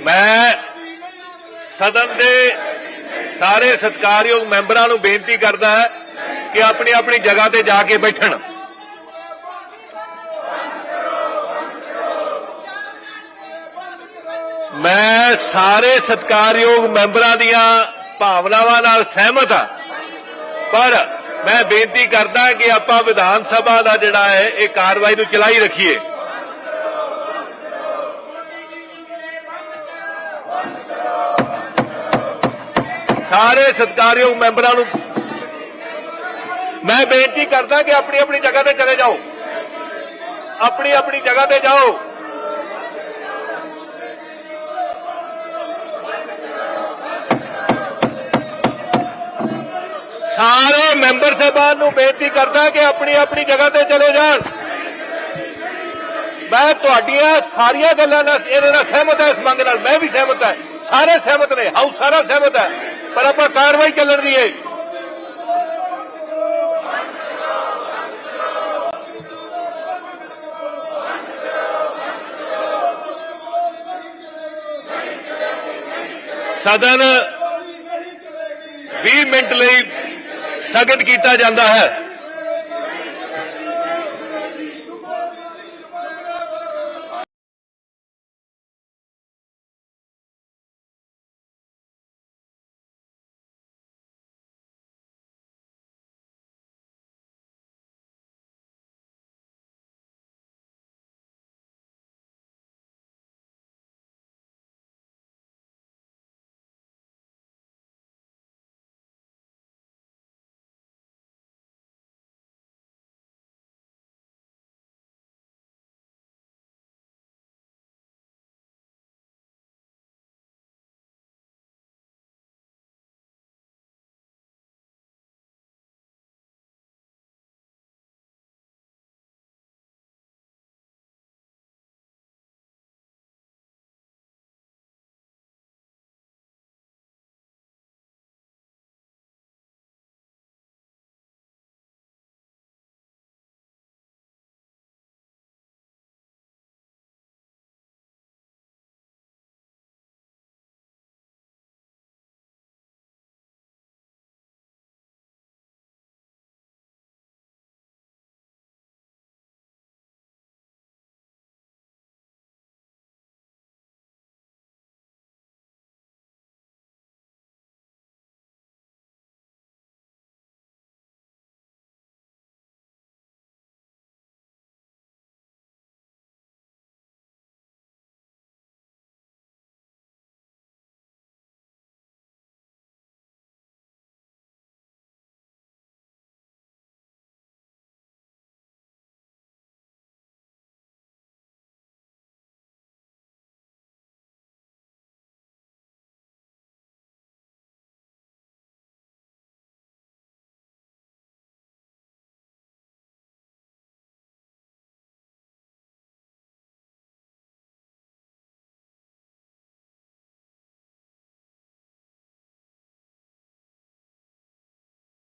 [SPEAKER 2] ਮੈਂ ਸਦਨ ਦੇ ਸਾਰੇ ਸਤਿਕਾਰਯੋਗ ਮੈਂਬਰਾਂ ਨੂੰ ਬੇਨਤੀ ਕਰਦਾ ਹੈ ਕਿ ਆਪਣੀ ਆਪਣੀ ਜਗ੍ਹਾ ਤੇ ਜਾ ਕੇ ਬੈਠਣ। ਮੈਂ ਸਾਰੇ ਸਤਿਕਾਰਯੋਗ ਮੈਂਬਰਾਂ ਦੀਆਂ ਭਾਵਨਾਵਾਂ ਨਾਲ ਸਹਿਮਤ ਹਾਂ। ਪਰ ਮੈਂ ਬੇਨਤੀ ਕਰਦਾ ਕਿ ਆਪਾਂ ਵਿਧਾਨ ਸਭਾ ਦਾ ਜਿਹੜਾ ਹੈ, ਇਹ ਕਾਰਵਾਈ ਨੂੰ ਚਲਾਈ ਰੱਖੀਏ। ਸਾਰੇ ਸਤਿਕਾਰਯੋਗ ਮੈਂਬਰਾਂ ਨੂੰ ਮੈਂ ਬੇਨਤੀ ਕਰਦਾ ਕਿ ਆਪਣੀ ਆਪਣੀ ਜਗ੍ਹਾ ਤੇ ਚਲੇ ਜਾਓ। ਆਪਣੀ ਆਪਣੀ ਜਗ੍ਹਾ ਤੇ ਜਾਓ। ਸਾਰੇ ਮੈਂਬਰ ਸਾਹਿਬਾਨ ਨੂੰ ਬੇਨਤੀ ਕਰਦਾ ਕਿ ਆਪਣੀ ਆਪਣੀ ਜਗ੍ਹਾ ਤੇ ਚਲੇ ਜਾਣ। ਮੈਂ ਤੁਹਾਡੀਆਂ ਸਾਰੀਆਂ ਗੱਲਾਂ ਨਾਲ ਇਹਦੇ ਨਾਲ ਸਹਿਮਤ ਹਾਂ, ਇਸ ਮੰਗ ਨਾਲ ਮੈਂ ਵੀ ਸਹਿਮਤ ਹਾਂ। ਸਾਰੇ ਸਹਿਮਤ ਨੇ, ਹਾਊਸ ਸਾਰਾ ਸਹਿਮਤ ਹੈ। ਪਰ ਆਪਾਂ ਕਾਰਵਾਈ ਚੱਲਣ ਦੀਏ ਸਦਨ 20 ਮਿੰਟ ਲਈ ਸਥਗਿਤ ਕੀਤਾ ਜਾਂਦਾ ਹੈ।